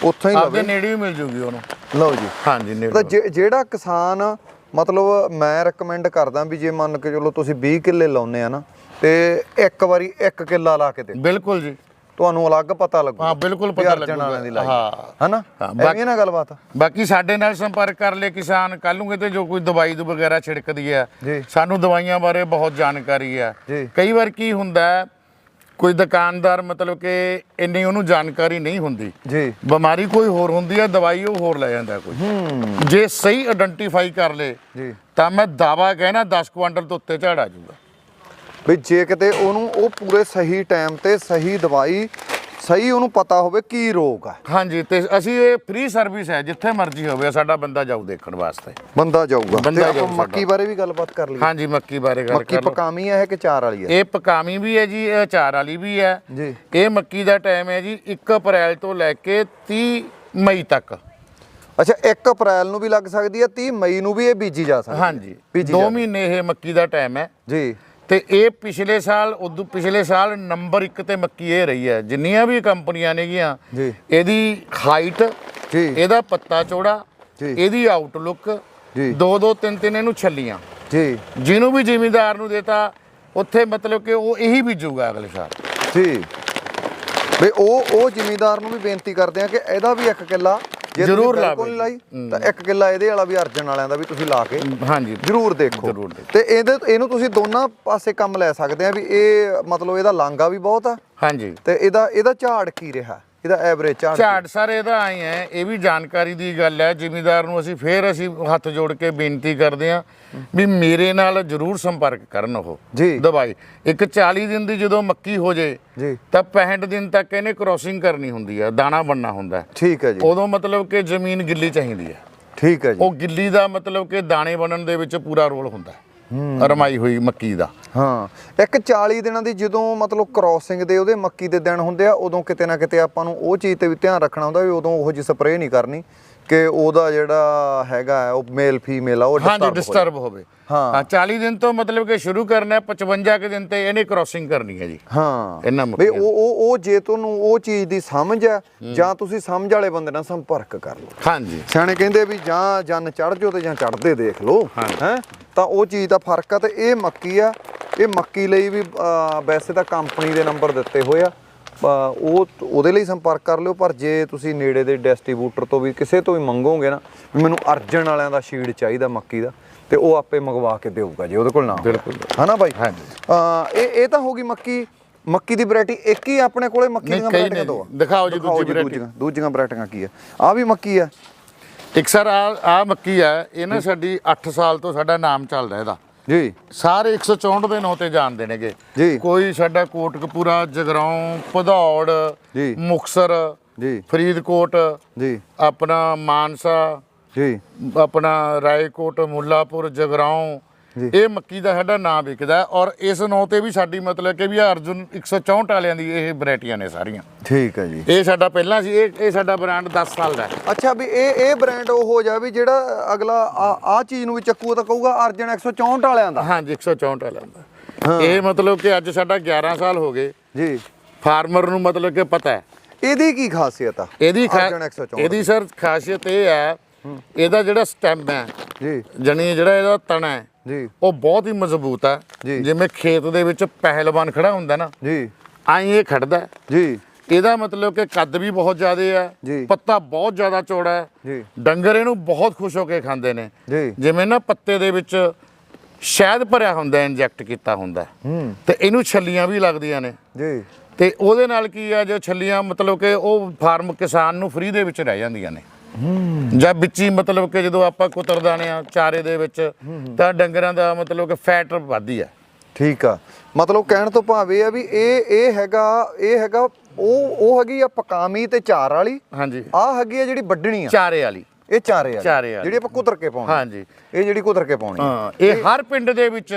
ਉੱਥੋਂ ਹੀ ਆਪਦੇ ਲਵੇ। ਨੇੜੇ ਵੀ ਮਿਲ ਜੂਗੀ ਉਹਨੂੰ। ਲਓ ਜੀ। ਹਾਂਜੀ ਨੇੜੇ ਤਾਂ ਜੇ- ਜਿਹੜਾ ਕਿਸਾਨ ਮਤਲਬ ਮੈਂ ਰეკਮੈਂਡ ਕਰਦਾ ਵੀ ਜੇ ਮੰਨ ਕੇ ਚਲੋ ਤੁਸੀਂ 20 ਕਿੱਲੇ ਲਾਉਨੇ ਆ ਨਾ ਤੇ ਇੱਕ ਵਾਰੀ ਇੱਕ ਕਿੱਲਾ ਲਾ ਕੇ ਦੇਖੋ ਬਿਲਕੁਲ ਜੀ। ਤੁਹਾਨੂੰ ਅਲੱਗ ਪਤਾ ਲੱਗੂ। ਹਾਂ ਬਿਲਕੁਲ ਪਤਾ ਲੱਗੂਗਾ। ਹਾਂ। ਹਨਾ? ਐਵੇਂ ਨਾ ਗੱਲਬਾਤ। ਬਾਕੀ ਸਾਡੇ ਨਾਲ ਸੰਪਰਕ ਕਰ ਲੈ ਕਿਸਾਨ। ਕੱਲ ਨੂੰ ਕਿਤੇ ਜੋ ਕੋਈ ਦਵਾਈ ਦੂ ਵਗੈਰਾ ਛਿੜਕਦੀ ਹੈ। ਸਾਨੂੰ ਦਵਾਈਆਂ ਬਾਰੇ ਬਹੁਤ ਜਾਣਕਾਰੀ ਹੈ। ਕਈ ਵਾਰ ਕੀ ਹੁੰਦਾ ਕੋਈ ਦੁਕਾਨਦਾਰ ਮਤਲਬ ਕਿ ਇੰਨੀ ਉਹਨੂੰ ਜਾਣਕਾਰੀ ਨਹੀਂ ਹੁੰਦੀ। ਜੀ। ਬਿਮਾਰੀ ਕੋਈ ਹੋਰ ਹੁੰਦੀ ਹੈ ਦਵਾਈ ਉਹ ਹੋਰ ਲੈ ਜਾਂਦਾ ਕੋਈ। ਜੇ ਸਹੀ ਆਇਡੈਂਟੀਫਾਈ ਕਰ ਲੇ ਜੀ। ਤਾਂ ਮੈਂ ਦਾਵਾ ਕਹਿਣਾ 10 ਕੁਆਂਟਲ ਤੋਂ ਉੱਤੇ ਝਾੜ ਆ ਜਾਊਗਾ। ਵੀ ਜੇ ਕਿਤੇ ਉਹਨੂੰ ਉਹ ਪੂਰੇ ਸਹੀ ਟਾਈਮ ਤੇ ਸਹੀ ਦਵਾਈ ਸਹੀ ਉਹਨੂੰ ਪਤਾ ਹੋਵੇ ਕੀ ਰੋਗ ਆ। ਹਾਂਜੀ ਤੇ ਅਸੀਂ ਇਹ ਫ੍ਰੀ ਸਰਵਿਸ ਹੈ ਜਿੱਥੇ ਮਰਜ਼ੀ ਹੋਵੇ ਸਾਡਾ ਬੰਦਾ ਜਾਊ ਦੇਖਣ ਵਾਸਤੇ। ਬੰਦਾ ਜਾਊਗਾ। ਬੰਦਾ ਤੇ ਆਪਾਂ ਜਾਊ ਮੱਕੀ ਬਾਰੇ ਵੀ ਗੱਲਬਾਤ ਕਰ ਲਈਏ। ਹਾਂਜੀ ਮੱਕੀ ਬਾਰੇ ਗੱਲ ਮੱਕੀ ਕਰ ਲਓ। ਪਕਾਮੀ ਹੈ ਕਿ ਚਾਰ ਵਾਲੀ ਹੈ? ਇਹ ਪਕਾਵੀ ਵੀ ਹੈ ਜੀ ਇਹ ਅਚਾਰ ਵਾਲੀ ਵੀ ਹੈ। ਜੀ। ਇਹ ਮੱਕੀ ਦਾ ਟਾਈਮ ਹੈ ਜੀ 1 ਅਪ੍ਰੈਲ ਤੋਂ ਲੈ ਕੇ 30 ਮਈ ਤੱਕ। ਅੱਛਾ 1 ਅਪ੍ਰੈਲ ਨੂੰ ਵੀ ਲੱਗ ਸਕਦੀ ਹੈ 30 ਮਈ ਨੂੰ ਵੀ ਇਹ ਬੀਜੀ ਜਾ ਸਕਦੀ ਹੈ। ਹਾਂਜੀ ਬੀਜੀ 2 ਜਾ- ਮਹੀਨੇ ਇਹ ਮੱਕੀ ਦਾ ਟਾਈਮ ਹੈ। ਜੀ। ਤੇ ਇਹ ਪਿਛਲੇ ਸਾਲ ਉਦੋਂ ਪਿਛਲੇ ਸਾਲ ਨੰਬਰ 1 ਤੇ ਮੱਕੀ ਇਹ ਰਹੀ ਹੈ ਜਿੰਨੀਆਂ ਵੀ ਕੰਪਨੀਆਂ ਨੇਗੀਆਂ ਜੀ। ਇਹਦੀ ਹਾਈਟ ਜੀ ਇਹਦਾ ਪੱਤਾ ਚੌੜਾ ਜੀ। ਇਹਦੀ ਆਊਟਲੁੱਕ ਜੀ। ਦੋ ਦੋ ਤਿੰਨ ਤਿੰਨ ਇਹਨੂੰ ਛੱਲੀਆਂ ਜੀ ਜਿਹਨੂੰ ਵੀ ਜ਼ਿਮੀਂਦਾਰ ਨੂੰ ਦੇਤਾ ਉੱਥੇ ਮਤਲਬ ਕਿ ਉਹ ਇਹੀ ਬੀਜੂਗਾ ਅਗਲੇ ਸਾਲ ਜੀ ਵੀ ਉਹ ਉਹ ਜ਼ਿਮੀਂਦਾਰ ਨੂੰ ਵੀ ਬੇਨਤੀ ਕਰਦੇ ਆ ਕਿ ਇਹਦਾ ਵੀ ਇੱਕ ਕਿੱਲਾ ਜ਼ਰੂਰ ਬਿਲਕੁਲ ਲਾਵੇ। ਨਹੀਂ ਲਾਈ ਤਾਂ ਇੱਕ ਕਿੱਲਾ ਇਹਦੇ ਵਾਲਾ ਵੀ ਅਰਜਨ ਵਾਲਿਆਂ ਦਾ ਵੀ ਤੁਸੀਂ ਲਾ ਕੇ ਹਾਂਜੀ। ਜਰੂਰ ਦੇਖੋ। ਜ਼ਰੂਰ ਦੇਖੋ। ਤੇ ਇਹਦੇ ਇਹਨੂੰ ਤੁਸੀਂ ਦੋਨਾਂ ਪਾਸੇ ਕੰਮ ਲੈ ਸਕਦੇ ਆ ਵੀ ਇਹ ਮਤਲਬ ਇਹਦਾ ਲਾਂਗਾ ਵੀ ਬਹੁਤ ਆ। ਹਾਂਜੀ। ਤੇ ਇਹਦਾ ਇਹਦਾ ਝਾੜ ਕੀ ਰਿਹਾ? ਇਹਦਾ ਐਵਰੇਜ ਝਾੜ? ਝਾੜ ਸਰ ਇਹਦਾ ਆਏ ਹੈ ਇਹ ਵੀ ਜਾਣਕਾਰੀ ਦੀ ਗੱਲ ਹੈ ਜ਼ਿਮੀਂਦਾਰ ਨੂੰ ਅਸੀਂ ਫੇਰ ਅਸੀਂ ਹੱਥ ਜੋੜ ਕੇ ਬੇਨਤੀ ਕਰਦੇ ਹਾਂ ਵੀ ਮੇਰੇ ਨਾਲ ਜ਼ਰੂਰ ਸੰਪਰਕ ਕਰਨ ਉਹ। ਜੀ। ਦਵਾਈ ਇੱਕ 40 ਦਿਨ ਦੀ ਜਦੋਂ ਮੱਕੀ ਹੋ ਜੇ ਜੀ। ਤਾਂ 65 ਦਿਨ ਤੱਕ ਇਹਨੇ ਕ੍ਰੋਸਿੰਗ ਕਰਨੀ ਹੁੰਦੀ ਹੈ ਦਾਣਾ ਬਣਨਾ ਹੁੰਦਾ। ਠੀਕ ਹੈ ਜੀ। ਉਦੋਂ ਮਤਲਬ ਕਿ ਜ਼ਮੀਨ ਗਿੱਲੀ ਚਾਹੀਦੀ ਹੈ ਠੀਕ ਹੈ ਜੀ। ਉਹ ਗਿੱਲੀ ਦਾ ਮਤਲਬ ਕਿ ਦਾਣੇ ਬਣਨ ਦੇ ਵਿੱਚ ਪੂਰਾ ਰੋਲ ਹੁੰਦਾ। ਹੈ ਰਮਾਈ ਹੋਈ ਮੱਕੀ ਦਾ। ਹਾਂ ਇੱਕ 40 ਦਿਨਾਂ ਦੀ ਜਦੋਂ ਮਤਲਬ ਕ੍ਰਾਸਿੰਗ ਦੇ ਉਹਦੇ ਮੱਕੀ ਦੇ ਦਿਨ ਹੁੰਦੇ ਆ ਉਦੋਂ ਕਿਤੇ ਨਾ ਕਿਤੇ ਆਪਾਂ ਨੂੰ ਉਹ ਚੀਜ਼ ਤੇ ਵੀ ਧਿਆਨ ਰੱਖਣਾ ਹੁੰਦਾ ਵੀ ਉਦੋਂ ਉਹ ਜੀ ਸਪਰੇਅ ਨਹੀਂ ਕਰਨੀ ਕਿ ਉਹਦਾ ਜਿਹੜਾ ਹੈਗਾ ਉਹ ਮੇਲ ਫੀਮੇਲ ਆ ਉਹ ਹਾਂਜੀ ਡਿਸਟਰਬ ਹੋਵੇ। ਹਾਂ। ਹਾਂ 40 ਦਿਨ ਤੋਂ ਮਤਲਬ ਕਿ ਸ਼ੁਰੂ ਕਰਨਾ ਹੈ 55 ਕੇ ਦਿਨ ਤੇ ਇਹਨੇ ਕ੍ਰੋਸਿੰਗ ਕਰਨੀ ਹੈ ਜੀ। ਹਾਂ। ਇਹਨਾਂ ਵੀ ਉਹ ਉਹ ਉਹ ਜੇ ਤੁਹਾਨੂੰ ਉਹ ਚੀਜ਼ ਦੀ ਸਮਝ ਆ ਜਾਂ ਤੁਸੀਂ ਸਮਝ ਵਾਲੇ ਬੰਦੇ ਨਾਲ ਸੰਪਰਕ ਕਰ ਲਓ। ਹਾਂਜੀ। ਸਿਆਣੇ ਕਹਿੰਦੇ ਵੀ ਜਾਂ ਜਨ ਚੜ ਜਾਓ ਤੇ ਜਾਂ ਚੜਦੇ ਦੇਖ ਲਓ। ਹਾਂ। ਹੈ ਤਾਂ ਉਹ ਚੀਜ਼ ਦਾ ਫ਼ਰਕ ਆ ਤੇ ਇਹ ਮੱਕੀ ਆ ਇਹ ਮੱਕੀ ਲਈ ਵੀ ਵੈਸੇ ਤਾਂ ਕੰਪਨੀ ਦੇ ਨੰਬਰ ਦਿੱਤੇ ਹੋਏ ਆ ਉਹ ਉਹਦੇ ਲਈ ਸੰਪਰਕ ਕਰ ਲਿਓ ਪਰ ਜੇ ਤੁਸੀਂ ਨੇੜੇ ਦੇ ਡਿਸਟ੍ਰੀਬਿਊਟਰ ਤੋਂ ਵੀ ਕਿਸੇ ਤੋਂ ਵੀ ਮੰਗੋਗੇ ਨਾ ਵੀ ਮੈਨੂੰ ਅਰਜਨ ਵਾਲਿਆਂ ਦਾ ਸ਼ੀਡ ਚਾਹੀਦਾ ਮੱਕੀ ਦਾ ਤੇ ਉਹ ਆਪੇ ਮੰਗਵਾ ਕੇ ਦੇਊਗਾ ਜੇ ਉਹਦੇ ਕੋਲ ਨਾ। ਬਿਲਕੁਲ। ਹਨਾ ਬਾਈ ਹਾਂਜੀ। ਇਹ ਇਹ ਤਾਂ ਹੋਗੀ ਮੱਕੀ ਮੱਕੀ ਦੀ ਵੈਰਾਈਟੀ ਇੱਕ ਹੀ ਆਪਣੇ ਕੋਲੇ ਮੱਕੀ ਦੀਆਂ ਵੈਰਾਈਟੀਆਂ ਦੋ ਆ। ਦਿਖਾਓ ਜੀ ਦੂਜੀ। ਦੂਜੀਆਂ ਦੂਜੀਆਂ ਵੈਰਾਈਟੀਆਂ ਕੀ ਆ ਆ ਵੀ ਮੱਕੀ ਆ ਇੱਕ ਸਰ ਆ ਆ ਮੱਕੀ ਹੈ ਇਹ ਨਾ ਸਾਡੀ 8 ਸਾਲ ਤੋਂ ਸਾਡਾ ਨਾਮ ਚੱਲਦਾ ਇਹਦਾ ਜੀ ਸਾਰੇ 164 ਦੇ ਨਾਂ ਤੇ ਜਾਣਦੇ ਨੇਗੇ ਜੀ। ਕੋਈ ਸਾਡਾ ਕੋਟਕਪੂਰਾ ਜਗਰਾਉਂ ਭਦੌੜ ਜੀ। ਮੁਕਸਰ ਜੀ ਫਰੀਦਕੋਟ ਜੀ ਆਪਣਾ ਮਾਨਸਾ ਜੀ ਆਪਣਾ ਰਾਏਕੋਟ ਮੁੱਲਾਪੁਰ ਜਗਰਾਉਂ। ਇਹ ਮੱਕੀ ਦਾ ਸਾਡਾ ਨਾਮ ਵਿਕਦਾ ਔਰ ਇਸ ਨਾਂ ਤੇ ਵੀ ਸਾਡੀ ਮਤਲਬ ਕਿ ਵੀ ਅਰਜੁਨ 164 ਵਾਲਿਆਂ ਦੀ ਇਹ ਵੈਰਾਈਟੀਆਂ ਨੇ ਸਾਰੀਆਂ। ਠੀਕ ਹੈ ਜੀ। ਇਹ ਸਾਡਾ ਪਹਿਲਾਂ ਸੀ ਇਹ ਇਹ ਸਾਡਾ ਬ੍ਰਾਂਡ 10 ਸਾਲ ਦਾ ਅੱਛਾ ਵੀ ਇਹ ਇਹ ਬ੍ਰਾਂਡ ਉਹ ਹੋ ਜਾ ਵੀ ਜਿਹੜਾ ਅਗਲਾ ਆ ਆ ਚੀਜ਼ ਨੂੰ ਵੀ ਚੱਕੂ ਤਾਂ ਕਹੂਗਾ ਅਰਜਨ 164 ਵਾਲਿਆਂ ਦਾ। ਹਾਂਜੀ 164 ਵਾਲਿਆਂ ਦਾ। ਇਹ ਮਤਲਬ ਕਿ ਅੱਜ ਸਾਡਾ 11 ਸਾਲ ਹੋ ਗਏ। ਜੀ। ਫਾਰਮਰ ਨੂੰ ਮਤਲਬ ਕਿ ਪਤਾ ਹੈ। ਇਹਦੀ ਕੀ ਖਾਸੀਅਤ ਆ? ਇਹਦੀ ਖਾ- ਅਰਜਨ 164 ਇਹਦੀ ਸਰ ਖਾਸੀਅਤ ਇਹ ਹੈ। ਇਹਦਾ ਜਿਹੜਾ ਸਟੈਮ ਹੈ ਜੀ। ਜਣੀ ਜਿਹੜਾ ਇਹਦਾ ਤਣਾ ਹੈ ਜੀ। ਉਹ ਬਹੁਤ ਹੀ ਮਜ਼ਬੂਤ ਹੈ ਜੀ। ਜਿਵੇਂ ਖੇਤ ਦੇ ਵਿੱਚ ਪਹਿਲਵਾਨ ਖੜਾ ਹੁੰਦਾ ਨਾ ਜੀ। ਆਈ ਇਹ ਖੜਦਾ। ਜੀ। ਇਹਦਾ ਮਤਲਬ ਕਿ ਕੱਦ ਵੀ ਬਹੁਤ ਜ਼ਿਆਦਾ। ਹੈ ਪੱਤਾ ਬਹੁਤ ਜ਼ਿਆਦਾ ਚੌੜਾ ਹੈ ਜੀ। ਡੰਗਰ ਇਹਨੂੰ ਬਹੁਤ ਖੁਸ਼ ਹੋ ਕੇ ਖਾਂਦੇ ਨੇ। ਜੀ। ਜਿਵੇਂ ਨਾ ਪੱਤੇ ਦੇ ਵਿੱਚ ਸ਼ਹਿਦ ਭਰਿਆ ਹੁੰਦਾ ਇੰਜੈਕਟ ਕੀਤਾ ਹੁੰਦਾ। ਤੇ ਇਹਨੂੰ ਛੱਲੀਆਂ ਵੀ ਲੱਗਦੀਆਂ ਨੇ। ਜੀ। ਤੇ ਉਹਦੇ ਨਾਲ ਕੀ ਆ ਜੋ ਛੱਲੀਆਂ ਮਤਲਬ ਕਿ ਉਹ ਫਾਰਮ ਕਿਸਾਨ ਨੂੰ ਫ੍ਰੀ ਦੇ ਵਿੱਚ ਰਹਿ ਜਾਂਦੀਆਂ ਨੇ। ਜਾਂ ਵਿੱਚ ਮਤਲਬ ਕਿ ਜਦੋਂ ਆਪਾਂ ਕੁਤਰ ਦਾਣੇ ਆ ਚਾਰੇ ਦੇ ਵਿੱਚ ਤਾਂ ਡੰਗਰਾਂ ਦਾ ਮਤਲਬ ਕਿ ਫੈਟ ਵੱਧਦੀ ਆ। ਠੀਕ ਆ। ਮਤਲਬ ਕਹਿਣ ਤੋਂ ਭਾਵੇਂ ਆ ਵੀ ਇਹ ਇਹ ਹੈਗਾ ਇਹ ਹੈਗਾ ਉਹ ਉਹ ਹੈਗੀ ਆ ਪਕਾਮੀ ਤੇ ਚਾਰ ਵਾਲੀ। ਹਾਂਜੀ। ਆ ਹੈਗੀ ਆ ਜਿਹੜੀ ਵੱਢਣੀ ਆ। ਚਾਰੇ ਵਾਲੀ। ਇਹ ਚਾਰੇ ਵਾਲੀ। ਵਾਲੀ। ਜਿਹੜੀ ਆਪਾਂ ਕੁਤਰ ਕੇ ਪਾਉਣੀ ਹਾਂਜੀ। ਇਹ ਜਿਹੜੀ ਕੁਤਰ ਕੇ ਪਾਉਣੀ ਹਾਂ ਇਹ ਹਰ ਪਿੰਡ ਦੇ ਵਿੱਚ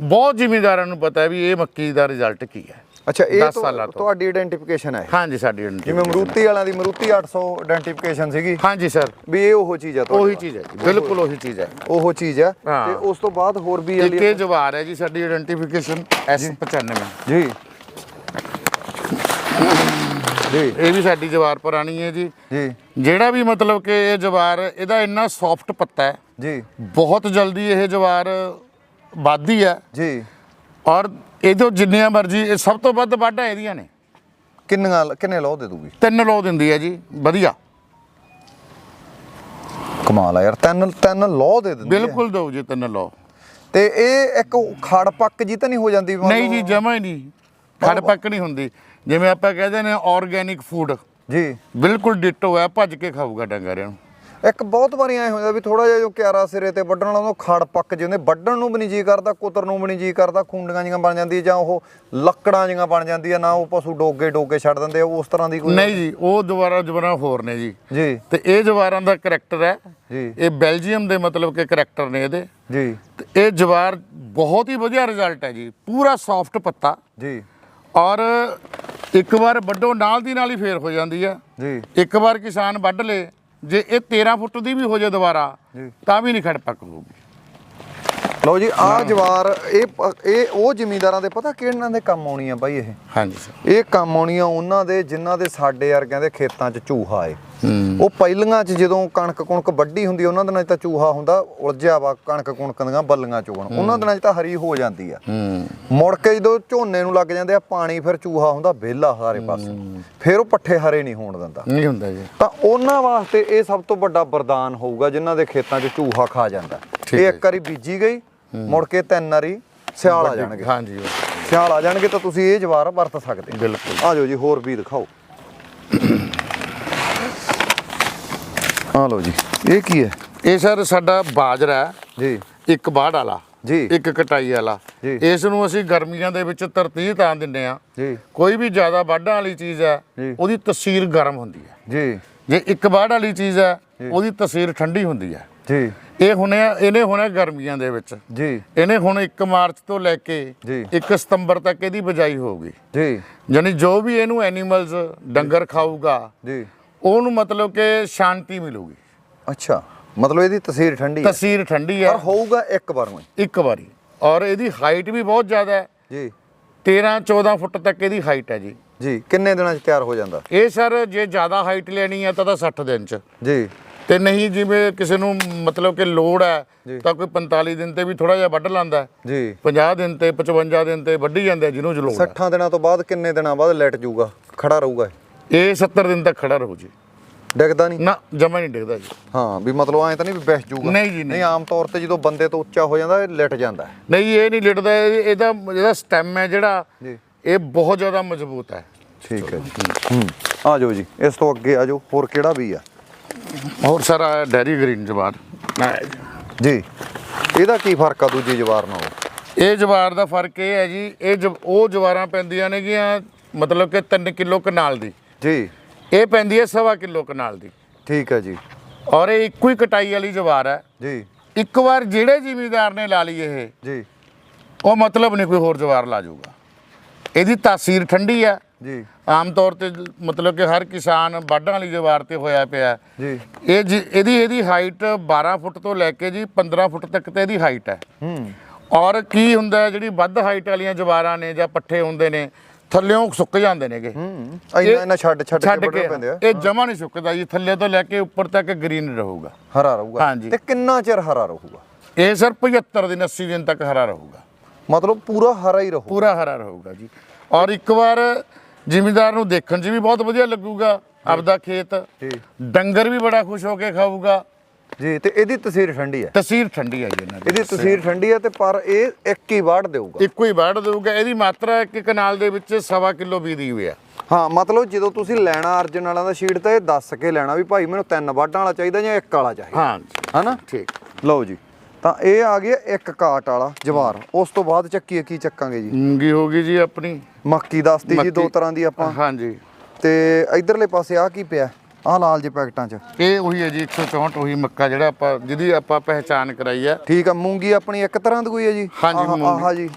ਬਹੁਤ ਜ਼ਿਮੀਂਦਾਰਾਂ ਨੂੰ ਪਤਾ ਵੀ ਇਹ ਮੱਕੀ ਦਾ ਰਿਜ਼ਲਟ ਕੀ ਹੈ ਅੱਛਾ ਇਹ। ਤੁਹਾਡੀ ਆਇਡੈਂਟੀਫਿਕੇਸ਼ਨ ਹੈ ਹਾਂਜੀ ਸਾਡੀ। ਜਿਵੇਂ ਮਰੂਤੀ ਵਾਲਿਆਂ ਦੀ ਮਰੂਤੀ 800 ਆਇਡੈਂਟੀਫਿਕੇਸ਼ਨ ਸੀਗੀ। ਹਾਂਜੀ ਸਰ। ਵੀ ਇਹ ਉਹ ਚੀਜ਼ ਤੁਹਾਡੇ ਉਹੀ। ਚੀਜ਼ ਹੈ ਜੀ ਬਿਲਕੁਲ ਉਹੀ ਚੀਜ਼ ਹੈ। ਉਹ ਚੀਜ਼ ਹਾਂ। ਤੇ ਉਸ ਤੋਂ ਬਾਅਦ ਹੋਰ ਵੀ ਜਿਹੜੀ ਇਹ ਜਵਾਰ ਹੈ ਜੀ ਸਾਡੀ ਆਇਡੈਂਟੀਫਿਕੇਸ਼ਨ S95 ਜੀ। ਜੀ। ਇਹ ਵੀ ਸਾਡੀ ਜਵਾਰ ਪੁਰਾਣੀ ਹੈ ਜੀ। ਜੀ। ਜਿਹੜਾ ਵੀ ਮਤਲਬ ਕਿ ਇਹ ਜਵਾਰ ਇਹਦਾ ਇੰਨਾ ਸੌਫਟ ਪੱਤਾ ਹੈ। ਜੀ। ਬਹੁਤ ਜਲਦੀ ਇਹ ਜਵਾਰ ਵੱਧਦੀ ਹੈ। ਜੀ। ਔਰ ਇਹ ਤੋਂ ਜਿੰਨੀਆਂ ਮਰਜ਼ੀ ਇਹ ਸਭ ਤੋਂ ਵੱਧ ਵਾਢਾਂ ਇਹਦੀਆਂ ਨੇ। ਕਿੰਨੀਆਂ ਕਿੰਨੇ ਲਓ ਦੇ ਦੂਗੀ? ਤਿੰਨ ਲੋ ਦਿੰਦੀ ਹੈ ਜੀ ਵਧੀਆ। ਕਮਾਲ ਆ ਯਾਰ ਤਿੰਨ ਤਿੰਨ ਲੋ ਦੇ ਦਿੰਦੀ। ਬਿਲਕੁਲ ਦਿਓ ਜੀ ਤਿੰਨ ਲੋ ਤੇ ਇਹ ਇੱਕ ਖੜ ਪੱਕ ਜੀ ਤਾਂ ਨਹੀਂ ਹੋ ਜਾਂਦੀ ਨਹੀਂ ਜੀ? ਜਮਾ ਹੀ ਨਹੀਂ। ਖੜ ਪੱਕ ਨਹੀਂ ਹੁੰਦੀ। ਜਿਵੇਂ ਆਪਾਂ ਕਹਿੰਦੇ ਨੇ ਆਰਗੇਨਿਕ ਫੂਡ ਜੀ। ਬਿਲਕੁਲ ਡਿਟੋ ਹੈ ਭੱਜ ਕੇ ਖਾਊਗਾ ਡੰਗਰ ਇਹਨੂੰ। ਇੱਕ ਬਹੁਤ ਵਾਰੀ ਐ ਹੁੰਦਾ ਵੀ ਥੋੜਾ ਜਿਹਾ ਜੋ ਕਿਆਰਾ ਸਿਰੇ ਤੇ ਵੱਢਣ ਵਾਲਾ ਉਹ ਖੜ ਪੱਕ ਜਾਂਦੇ ਵੱਢਣ ਨੂੰ ਵੀ ਨਹੀਂ ਜੀ ਕਰਦਾ ਕੁਤਰ ਨੂੰ ਵੀ ਨਹੀਂ ਜੀ ਕਰਦਾ ਖੁੰਡੀਆਂ ਜੀਆਂ ਬਣ ਜਾਂਦੀ ਜਾਂ ਉਹ ਲੱਕੜਾਂ ਜੀਆਂ ਬਣ ਜਾਂਦੀਆਂ ਨਾ ਉਹ ਪਸ਼ੂ ਡੋਗੇ ਡੋਗੇ ਛੱਡ ਦਿੰਦੇ ਆ ਉਸ ਤਰ੍ਹਾਂ ਦੀ ਕੋਈ ਨਹੀਂ ਜੀ ਉਹ ਦੁਬਾਰਾ ਦੁਬਾਰਾ ਹੋਰ ਨੇ ਜੀ। ਜੀ। ਤੇ ਇਹ ਜਵਾਰਾਂ ਦਾ ਕਰੈਕਟਰ ਹੈ। ਜੀ। ਇਹ ਬੈਲਜੀਅਮ ਦੇ ਮਤਲਬ ਕਿ ਕਰੈਕਟਰ ਨੇ ਇਹਦੇ। ਜੀ। ਤੇ ਇਹ ਜਵਾਰ ਬਹੁਤ ਹੀ ਵਧੀਆ ਰਿਜ਼ਲਟ ਹੈ ਜੀ। ਪੂਰਾ ਸੌਫਟ ਪੱਤਾ। ਜੀ। ਔਰ ਇੱਕ ਵਾਰ ਵੱਡੋ ਨਾਲ ਦੀ ਨਾਲ ਹੀ ਫੇਰ ਹੋ ਜਾਂਦੀ ਹੈ ਜੀ। ਇੱਕ ਵਾਰ ਕਿਸਾਨ ਵੱਢ ਲੇ ਜੇ ਇਹ 13 ਫੁੱਟ ਦੀ ਵੀ ਹੋ ਜਾਏ ਦੁਬਾਰਾ। ਤਾਂ ਵੀ ਨਹੀਂ ਖੜ ਪੱਕ ਹੋਊਗੀ। ਲਓ ਜੀ ਆਹ ਜਵਾਰ ਇਹ ਇਹ ਉਹ ਜ਼ਿਮੀਂਦਾਰਾਂ ਦੇ ਪਤਾ ਕਿਹਨਾਂ ਦੇ ਕੰਮ ਆਉਣੀ ਆ ਬਾਈ ਇਹ? ਹਾਂਜੀ ਸਰ। ਇਹ ਕੰਮ ਆਉਣੀ ਆ ਉਹਨਾਂ ਦੇ ਜਿਨ੍ਹਾਂ ਦੇ ਸਾਡੇ ਵਰਗਿਆਂ ਦੇ ਖੇਤਾਂ 'ਚ ਝੂਹਾ ਏ। ਉਹ ਪਹਿਲੀਆਂ 'ਚ ਜਦੋਂ ਕਣਕ ਕੁਣਕ ਵੱਡੀ ਹੁੰਦੀ ਉਹਨਾਂ ਦਿਨਾਂ 'ਚ ਤਾਂ ਚੂਹਾ ਹੁੰਦਾ ਉਲਝਿਆ ਵਾ ਕਣਕ ਕੁਣਕ ਦੀਆਂ ਬੱਲੀਆਂ ਚੋਣ। ਉਹਨਾਂ ਦਿਨਾਂ 'ਚ ਤਾਂ ਹਰੀ ਹੋ ਜਾਂਦੀ ਆ। ਮੁੜ ਕੇ ਜਦੋਂ ਝੋਨੇ ਨੂੰ ਲੱਗ ਜਾਂਦੇ ਆ ਪਾਣੀ ਫਿਰ ਚੂਹਾ ਹੁੰਦਾ ਵਿਹਲਾ ਸਾਰੇ ਪਾਸੇ। ਫਿਰ ਉਹ ਪੱਠੇ ਹਰੇ ਨਹੀਂ ਹੋਣ ਦਿੰਦਾ। ਨਹੀਂ ਹੁੰਦਾ ਜੀ। ਤਾਂ ਉਹਨਾਂ ਵਾਸਤੇ ਇਹ ਸਭ ਤੋਂ ਵੱਡਾ ਵਰਦਾਨ ਹੋਊਗਾ ਜਿਨ੍ਹਾਂ ਦੇ ਖੇਤਾਂ 'ਚ ਚੂਹਾ ਖਾ ਜਾਂਦਾ। ਇਹ ਇੱਕ ਵਾਰੀ ਬੀਜੀ ਗਈ ਮੁੜ ਕੇ ਤਿੰਨ ਵਾਰੀ ਸਿਆਲ ਆ ਜਾਣਗੇ। ਹਾਂਜੀ ਸਿਆਲ ਆ ਜਾਣਗੇ ਤਾਂ ਤੁਸੀਂ ਇਹ ਜਵਾਰ ਵਰਤ ਸਕਦੇ। ਬਿਲਕੁਲ। ਆ ਜਾਓ ਜੀ ਹੋਰ ਵੀ ਦਿਖਾਓ। ਆ ਲਓ ਜੀ। ਇਹ ਕੀ ਹੈ? ਇਹ ਸਰ ਸਾਡਾ ਬਾਜਰਾ ਹੈ, ਜੀ। ਇੱਕ ਬਾੜ ਵਾਲਾ। ਜੀ। ਇੱਕ ਕਟਾਈ ਵਾਲਾ। ਜੀ। ਇਸ ਨੂੰ ਅਸੀਂ ਗਰਮੀਆਂ ਦੇ ਵਿੱਚ ਤਰਤੀਹ ਤਾਂ ਦਿੰਨੇ ਆ ਜੀ। ਕੋਈ ਵੀ ਜ਼ਿਆਦਾ ਵਾਢਾਂ ਵਾਲੀ ਚੀਜ਼ ਹੈ। ਉਹਦੀ ਤਸੀਰ ਗਰਮ ਹੁੰਦੀ ਹੈ। ਜੀ। ਜੇ ਇੱਕ ਵਾਢ ਵਾਲੀ ਚੀਜ਼ ਹੈ ਉਹਦੀ ਤਸੀਰ ਠੰਡੀ ਹੁੰਦੀ ਹੈ। ਜੀ। ਇਹ ਹੁਣੇ ਇਹਨੇ ਹੁਣੇ ਗਰਮੀਆਂ ਦੇ ਵਿੱਚ। ਜੀ। ਇਹਨੇ ਹੁਣ 1 ਮਾਰਚ ਤੋਂ ਲੈ ਕੇ ਜੀ। 1 ਸਤੰਬਰ ਤੱਕ ਇਹਦੀ ਬਜਾਈ ਹੋਊਗੀ। ਜੀ। ਯਾਨੀ ਜੋ ਵੀ ਇਹਨੂੰ ਐਨੀਮਲਸ ਡੰਗਰ ਖਾਊਗਾ ਜੀ। ਉਹਨੂੰ ਮਤਲਬ ਕਿ ਸ਼ਾਂਤੀ ਮਿਲੂਗੀ। ਅੱਛਾ ਮਤਲਬ ਇਹਦੀ ਤਸੀਰ ਠੰਡੀ ਹੈ। ਤਸੀਰ ਠੰਡੀ ਹੈ। ਪਰ ਹੋਊਗਾ ਇੱਕ ਵਾਰ ਨੂੰ। ਇੱਕ ਵਾਰੀ। ਔਰ ਇਹਦੀ ਹਾਈਟ ਵੀ ਬਹੁਤ ਜ਼ਿਆਦਾ ਹੈ। ਜੀ। 13 14 ਫੁੱਟ ਤੱਕ ਇਹਦੀ ਹਾਈਟ ਹੈ ਜੀ। ਜੀ ਕਿੰਨੇ ਦਿਨਾਂ 'ਚ ਤਿਆਰ ਹੋ ਜਾਂਦਾ? ਇਹ ਸਰ ਜੇ ਜ਼ਿਆਦਾ ਹਾਈਟ ਲੈਣੀ ਹੈ ਤਾਂ ਤਾਂ 60 ਦਿਨ ਚ। ਜੀ। ਤੇ ਨਹੀਂ ਜਿਵੇਂ ਕਿਸੇ ਨੂੰ ਮਤਲਬ ਕਿ ਲੋੜ ਹੈ। ਤਾਂ ਕੋਈ 45 ਦਿਨ ਤੇ ਵੀ ਥੋੜਾ ਜਿਹਾ ਵੱਢ ਲਾਂਦਾ। ਜੀ। 50 ਦਿਨ ਤੇ 55 ਦਿਨ ਤੇ ਵੱਢੀ ਜਾਂਦੇ ਜਿਹਨੂੰ ਜੋ ਲੋੜ ਹੈ। 60 ਦਿਨਾਂ ਤੋਂ ਬਾਅਦ ਕਿੰਨੇ ਦਿਨਾਂ ਬਾਅਦ ਲੈਟ ਜਾਊਗਾ ਖੜਾ ਰਹੂਗਾ ਇਹ? ਇਹ 70 ਦਿਨ ਤੱਕ ਖੜਾ ਰਹੂ ਜੀ। ਡਿੱਗਦਾ ਨਹੀਂ? ਨਾ ਜਮਾ ਨਹੀਂ ਡਿੱਗਦਾ ਜੀ। ਹਾਂ ਵੀ ਮਤਲਬ ਐਂ ਤਾਂ ਨਹੀਂ ਵੀ ਬੈਠ ਜਾਊਗਾ ਨਹੀਂ ਜੀ, ਨਹੀਂ। ਨਹੀਂ ਆਮ ਤੌਰ ਤੇ ਜਦੋਂ ਬੰਦੇ ਤੋਂ ਉੱਚਾ ਹੋ ਜਾਂਦਾ ਇਹ ਲਿਟ ਜਾਂਦਾ ਹੈ। ਨਹੀਂ ਇਹ ਨਹੀਂ ਲਿਟਦਾ ਇਹ- ਇਹਦਾ ਜਿਹੜਾ ਸਟੈਮ ਹੈ ਜਿਹੜਾ ਜੀ। ਇਹ ਬਹੁਤ ਜ਼ਿਆਦਾ ਮਜ਼ਬੂਤ ਹੈ। ਠੀਕ ਹੈ ਜੀ। ਹੂੰ। ਆ ਜਾਓ ਜੀ ਇਸ ਤੋਂ ਅੱਗੇ ਆ ਜਾਓ ਹੋਰ ਕਿਹੜਾ ਵੀ ਆ? ਹੋਰ ਸਾਰਾ ਡੈਰੀ ਗ੍ਰੀਨ ਜਵਾਰ। ਜੀ। ਇਹਦਾ ਕੀ ਫ਼ਰਕ ਆ ਦੂਜੀ ਜਵਾਰ ਨਾਲੋਂ? ਇਹ ਜਵਾਰ ਦਾ ਫ਼ਰਕ ਇਹ ਹੈ ਜੀ ਇਹ ਜਵ- ਉਹ ਜਵਾਰਾਂ ਪੈਂਦੀਆਂ ਨੇਗੀਆਂ ਮਤਲਬ ਕਿ 3 ਕਿਲੋ ਕਨਾਲ ਦੀ। ਜੀ। ਇਹ ਪੈਂਦੀ ਹੈ ਸਵਾ ਕਿਲੋ ਕਨਾਲ ਦੀ। ਠੀਕ ਹੈ ਜੀ। ਔਰ ਇਹ ਇੱਕੋ ਹੀ ਕਟਾਈ ਵਾਲੀ ਜਵਾਰ ਹੈ। ਜੀ। ਇੱਕ ਵਾਰ ਜਿਹੜੇ ਜ਼ਿਮੀਦਾਰ ਨੇ ਲਾ ਲਈ ਇਹ ਜੀ। ਉਹ ਮਤਲਬ ਨਹੀਂ ਕੋਈ ਹੋਰ ਜਵਾਰ ਲਾ ਜਾਊਗਾ। ਇਹਦੀ ਤਾਸੀਰ ਠੰਡੀ ਹੈ। ਜੀ। ਆਮ ਤੌਰ ਤੇ ਮਤਲਬ ਕਿ ਹਰ ਕਿਸਾਨ ਵਾਢਾਂ ਵਾਲੀ ਜਵਾਰ ਤੇ ਹੋਇਆ ਪਿਆ। ਜੀ। ਇਹ ਜੀ- ਇਹਦੀ ਇਹਦੀ ਹਾਈਟ 12 ਫੁੱਟ ਤੋਂ ਲੈ ਕੇ ਜੀ 15 ਫੁੱਟ ਤੱਕ ਤੇ ਇਹਦੀ ਹਾਈਟ ਹੈ। ਹੂੰ। ਔਰ ਕੀ ਹੁੰਦਾ ਜਿਹੜੀ ਵੱਧ ਹਾਈਟ ਵਾਲੀਆਂ ਜਵਾਰਾਂ ਨੇ ਜਾਂ ਪੱਠੇ ਹੁੰਦੇ ਨੇ ਥੱਲਿਓਂ ਸੁੱਕ ਜਾਂਦੇ ਨੇਗੇ। ਹੂੰ ਇੰਨਾ ਇੰਨਾ ਛੱਡ ਛੱਡ ਕੇ ਵੱਢਣੇ ਪੈਂਦੇ ਆ। ਇਹ ਜਮਾ ਨਹੀਂ ਸੁੱਕਦਾ ਜੀ। ਥੱਲੇ ਤੋਂ ਲੈ ਕੇ ਉੱਪਰ ਤੱਕ ਗ੍ਰੀਨ ਰਹੂਗਾ। ਹਰਾ ਰਹੂਗਾ। ਤੇ ਕਿੰਨਾ ਚਿਰ ਹਰਾ ਰਹੂਗਾ? ਇਹ ਸਰ 75 ਦਿਨ 80 ਦਿਨ ਤੱਕ ਹਰਾ ਰਹੂਗਾ। ਮਤਲਬ ਪੂਰਾ ਹਰਾ ਹੀ ਰਹੂ ਪੂਰਾ ਹਰਾ ਰਹੂਗਾ ਜੀ। ਔਰ ਇੱਕ ਵਾਰ ਜ਼ਿਮੀਦਾਰ ਨੂੰ ਦੇਖਣ 'ਚ ਵੀ ਬਹੁਤ ਵਧੀਆ ਲੱਗੂਗਾ। ਆਪਦਾ ਖੇਤ ਡੰਗਰ ਵੀ ਬੜਾ ਖੁਸ਼ ਹੋ ਕੇ ਖਾਊਗਾ। ਜੀ ਤੇ ਇਹਦੀ ਤਸੀਰ ਠੰਡੀ ਹੈ। ਤਸੀਰ ਠੰਡੀ ਹੈ ਜੀ ਇਹਨਾਂ ਦੀ। ਇਹਦੀ ਤਸੀਰ ਠੰਡੀ ਹੈ ਤੇ ਪਰ ਇਹ ਇੱਕ ਹੀ ਵਾੜ ਦੇਊਗਾ। ਇੱਕੋ ਹੀ ਵਾਢ ਦੇਊਗਾ। ਇਹਦੀ ਮਾਤਰਾ ਇੱਕ ਕਨਾਲ ਦੇ ਵਿੱਚ ਸਵਾ ਕਿਲੋ ਬੀਜ ਦੀ ਹੋਈ ਹੈ। ਹਾਂ ਮਤਲਬ ਜਦੋਂ ਤੁਸੀਂ ਲੈਣਾ ਅਰਜਨ ਵਾਲਾ ਦਾ ਸ਼ੀਟ ਤਾਂ ਇਹ ਦੱਸ ਕੇ ਲੈਣਾ ਵੀ ਭਾਈ ਮੈਨੂੰ ਤਿੰਨ ਵਾਢਾਂ ਵਾਲਾ ਚਾਹੀਦਾ ਜਾਂ ਇੱਕ ਵਾਲਾ ਚਾਹੀਦਾ। ਹਾਂ ਹਨਾ? ਠੀਕ। ਲਓ ਜੀ ਤਾਂ ਇਹ ਆ ਗਿਆ ਇੱਕ ਕਾਟ ਵਾਲਾ ਜਵਾਰ। ਉਸ ਤੋਂ ਬਾਅਦ ਚੱਕੀਏ ਕੀ ਚੱਕਾਂਗੇ ਜੀ? ਮੂੰਗੀ ਹੋ ਗਈ ਜੀ ਆਪਣੀ? ਮੱਕੀ ਦੱਸਤੀ ਜੀ ਦੋ। ਤਰ੍ਹਾਂ ਦੀ ਆਪਾਂ। ਹਾਂਜੀ ਤੇ ਇਧਰਲੇ ਪਾਸੇ ਆ ਕੀ ਪਿਆ? ਆਹ ਲਾਲ ਜਿਹੇ ਪੈਕਟਾਂ 'ਚ। ਇਹ ਉਹੀ ਹੈ ਜੀ 164 ਉਹੀ ਮੱਕਾ ਜਿਹੜਾ ਆਪਾਂ ਜਿਹਦੀ ਆਪਾਂ ਪਹਿਚਾਨ ਕਰਾਈ ਹੈ। ਠੀਕ ਆ ਮੂੰਗੀ ਆਪਣੀ ਇੱਕ ਤਰ੍ਹਾਂ ਦੀ ਕੋਈ ਹੈ ਜੀ? ਹਾਂਜੀ, ਆਹ- ਮੂੰਗੀ। ਆਹ ਜੀ।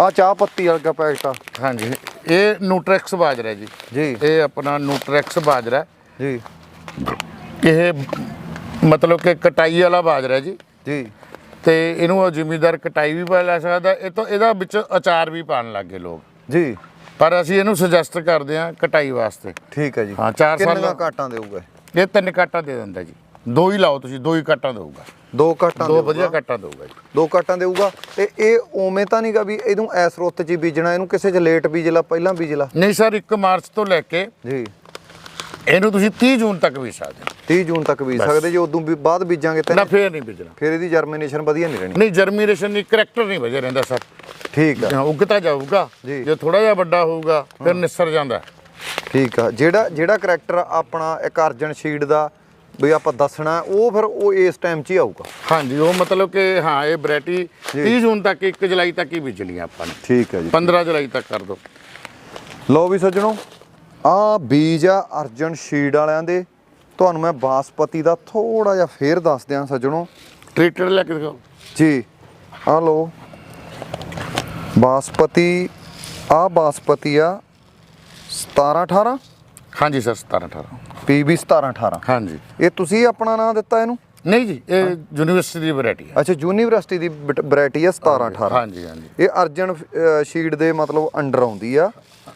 ਆ ਚਾਹ ਪੱਤੀ ਵਰਗਾ ਪੈਕਟ ਆ। ਹਾਂਜੀ ਇਹ ਨੂਟਰੈਕਸ ਬਾਜਰਾ ਜੀ। ਜੀ। ਇਹ ਆਪਣਾ ਨੂਟਰੈਕਸ ਬਾਜਰਾ। ਹੈ। ਜੀ। ਇਹ ਮਤਲਬ ਕਿ ਕਟਾਈ ਵਾਲਾ ਬਾਜਰਾ ਹੈ ਜੀ। ਜੀ। ਤੇ ਇਹਨੂੰ ਜ਼ਿਮੀਦਾਰ ਕਟਾਈ ਵੀ ਪਾ ਲੈ ਸਕਦਾ। ਇਹ ਤੋਂ ਇਹਦਾ ਵਿੱਚ ਅਚਾਰ ਵੀ ਪਾਣ ਲੱਗੇ ਲੋਕ। ਜੀ। ਪਰ ਅਸੀਂ ਇਹਨੂੰ ਸੁਜੈਸਟ ਕਰਦੇ ਹਾਂ ਕਟਾਈ ਵਾਸਤੇ। ਠੀਕ ਹੈ ਜੀ। ਹਾਂ, ਚਾਰ ਸਾਲ- ਕਿੰਨੀਆਂ ਕਾਟਾਂ ਦੇਊਗਾ ਇਹ? ਤਿੰਨ ਕਾਟਾਂ ਦੇ ਦਿੰਦਾ ਜੀ। ਦੋ ਹੀ ਲਾਓ ਤੁਸੀਂ ਦੋ ਹੀ ਕਾਟਾਂ ਦੇਊਗਾ। ਦੋ ਕਾਟਾਂ ਦੋ। ਵਧੀਆ ਕਾਟਾਂ ਦੇਊਗਾ ਜੀ। ਦੋ ਕਾਟਾਂ ਦੇਊਗਾ। ਤੇ ਇਹ ਉਵੇਂ ਤਾਂ ਨਹੀਂਗਾ ਵੀ ਇਹਨੂੰ ਐਸ ਰੁੱਤ 'ਚ ਬੀਜਣਾ ਇਹਨੂੰ ਕਿਸੇ 'ਚ ਲੇਟ ਬੀਜ ਲਾ ਪਹਿਲਾਂ ਬੀਜ ਲਾ। ਨਹੀਂ ਸਰ 1 ਮਾਰਚ ਤੋਂ ਲੈ ਕੇ ਜੀ। ਇਹਨੂੰ ਤੁਸੀਂ 30 ਜੂਨ ਤੱਕ ਵੀ ਸਕਦੇ ਹੋ। 30 ਜੂਨ ਤੱਕ ਬੀਜ ਸਕਦੇ ਜੇ ਉਦੋਂ ਵੀ ਬਾਅਦ ਬੀਜਾਂਗੇ ਤਾਂ ਨਾ ਫੇਰ ਨਹੀਂ ਬੀਜਣਾ। ਫਿਰ ਇਹਦੀ ਜਰਮੀਨੇਸ਼ਨ ਵਧੀਆ ਨਹੀਂ ਰਹਿਣੀ। ਨਹੀਂ ਜਰਮੀਨੇਸ਼ਨ ਨਹੀਂ ਕਰੈਕਟਰ ਨਹੀਂ ਵਜੇ ਰਹਿੰਦਾ ਸਰ। ਠੀਕ ਆ। ਉੱਗਤਾ ਜਾਊਗਾ। ਜੀ। ਥੋੜਾ ਜਿਹਾ ਵੱਡਾ ਹੋਊਗਾ ਫਿਰ ਨਿਸਰ ਜਾਂਦਾ। ਠੀਕ ਆ। ਜਿਹੜਾ ਜਿਹੜਾ ਕਰੈਕਟਰ ਆਪਣਾ ਇੱਕ ਅਰਜਨ ਸ਼ੀਟ ਦਾ ਵੀ ਆਪਾਂ ਦੱਸਣਾ ਉਹ ਫਿਰ ਉਹ ਇਸ ਟਾਈਮ 'ਚ ਹੀ ਆਊਗਾ। ਹਾਂਜੀ ਉਹ ਮਤਲਬ ਕਿ ਹਾਂ ਇਹ ਵੈਰਾਈਟੀ 30 ਜੂਨ ਤੱਕ 1 ਜੁਲਾਈ ਤੱਕ ਹੀ ਬੀਜਣੀ ਆ ਆਪਾਂ ਨੇ। ਠੀਕ ਹੈ ਜੀ। 15 ਜੁਲਾਈ ਤੱਕ ਕਰ ਦੋ ਲਓ ਵੀ ਸੱਜਣੋ ਆ ਬੀਜ ਆ ਅਰਜਨ ਸ਼ੀਡ ਵਾਲਿਆਂ ਦੇ। ਤੁਹਾਨੂੰ ਮੈਂ ਬਾਸਪਤੀ ਦਾ ਥੋੜਾ ਜਿਹਾ ਫੇਰ ਦੱਸ ਦਿਆਂ ਸੱਜਣੋ। ਟ੍ਰੀਟਡ ਲੈ ਕੇ ਦਿਖਾਓ। ਜੀ ਆ ਲਓ। ਬਾਸਪਤੀ ਆ ਬਾਸਪਤੀ ਆ 17 18 ਹਾਂਜੀ ਸਰ 17 18 ਪੀਬੀ 17 18 ਹਾਂਜੀ। ਇਹ ਤੁਸੀਂ ਆਪਣਾ ਨਾਮ ਦਿੱਤਾ ਇਹਨੂੰ? ਨਹੀਂ ਜੀ ਇਹ ਯੂਨੀਵਰਸਿਟੀ ਦੀ ਵੈਰਾਈਟੀ ਹੈ ਅੱਛਾ ਯੂਨੀਵਰਸਿਟੀ ਦੀ ਵੈਰਾਈਟੀ ਆ 17 18 ਹਾਂਜੀ ਹਾਂਜੀ। ਇਹ ਅਰਜਨ ਸ਼ੀਟ ਦੇ ਮਤਲਬ ਅੰਡਰ ਆਉਂਦੀ ਆ।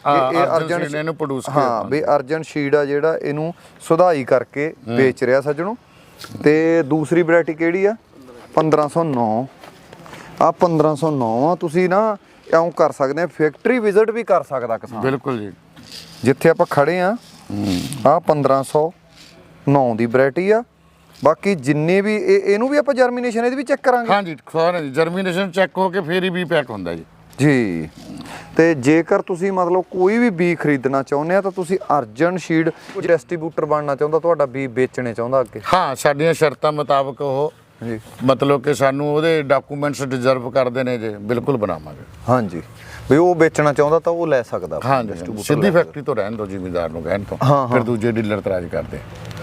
ਹਾਂ, ਅਰਜਨ ਇਹਨੂੰ produce ਹਾਂ ਵੀ ਅਰਜਨ ਸ਼ੀਡ ਆ ਜਿਹੜਾ ਇਹਨੂੰ ਸੁਧਾਈ ਕਰਕੇ ਵੇਚ ਰਿਹਾ ਸੱਜਣੋ। ਤੇ ਦੂਸਰੀ ਵੈਰਾਈਟੀ ਕਿਹੜੀ ਆ? 1509 ਆ 1509 ਆ ਤੁਸੀਂ ਨਾ ਇਉਂ ਕਰ ਸਕਦੇ ਆ ਫੈਕਟਰੀ ਵਿਜ਼ਿਟ ਵੀ ਕਰ ਸਕਦਾ ਕਿਸਾਨ। ਬਿਲਕੁਲ ਜੀ। ਜਿੱਥੇ ਆਪਾਂ ਖੜੇ ਆ ਆ 1509 ਦੀ ਵੈਰਾਈਟੀ ਆ। ਬਾਕੀ ਜਿੰਨੇ ਵੀ ਇਹ ਇਹਨੂੰ ਵੀ ਆਪਾਂ ਜਰਮੀਨੇਸ਼ਨ ਇਹਦੀ ਵੀ ਚੈੱਕ ਕਰਾਂਗੇ। ਹਾਂਜੀ ਸਾਰੇ ਜਰਮੀਨੇਸ਼ਨ ਚੈੱਕ ਹੋ ਕੇ ਫੇਰ ਹੀ ਵੀ ਪੈਕ ਹੁੰਦਾ ਜੀ। ਜੀ। ਤੇ ਜੇਕਰ ਤੁਸੀਂ ਮਤਲਬ ਕੋਈ ਵੀ ਬੀ ਖਰੀਦਣਾ ਚਾਹੁੰਦੇ ਆ ਤਾਂ ਤੁਸੀਂ ਅਰਜਨ ਸ਼ੀਡ ਡਿਸਟ੍ਰੀਬਿਊਟਰ ਬਣਨਾ ਚਾਹੁੰਦਾ ਤੁਹਾਡਾ ਬੀ ਵੇਚਣੇ ਚਾਹੁੰਦਾ ਅੱਗੇ। ਹਾਂ ਸਾਡੀਆਂ ਸ਼ਰਤਾਂ ਮੁਤਾਬਕ ਉਹ ਜੀ। ਮਤਲਬ ਕਿ ਸਾਨੂੰ ਉਹਦੇ ਡਾਕੂਮੈਂਟਸ ਡਿਜ਼ਰਵ ਕਰਦੇ ਨੇ ਜੇ ਬਿਲਕੁਲ ਬਣਾਵਾਂਗੇ। ਹਾਂਜੀ। ਵੀ ਉਹ ਵੇਚਣਾ ਚਾਹੁੰਦਾ ਤਾਂ ਉਹ ਲੈ ਸਕਦਾ distributor ਸਿੱਧੀ। ਫੈਕਟਰੀ ਤੋਂ ਰਹਿਣ ਦੋ ਜ਼ਿਮੀਦਾਰ ਨੂੰ ਕਹਿਣ ਤੋਂ। ਹਾਂ, ਫਿਰ ਦੂਜੇ ਡੀਲਰ ਤਰਾਜ ਕਰਦੇ।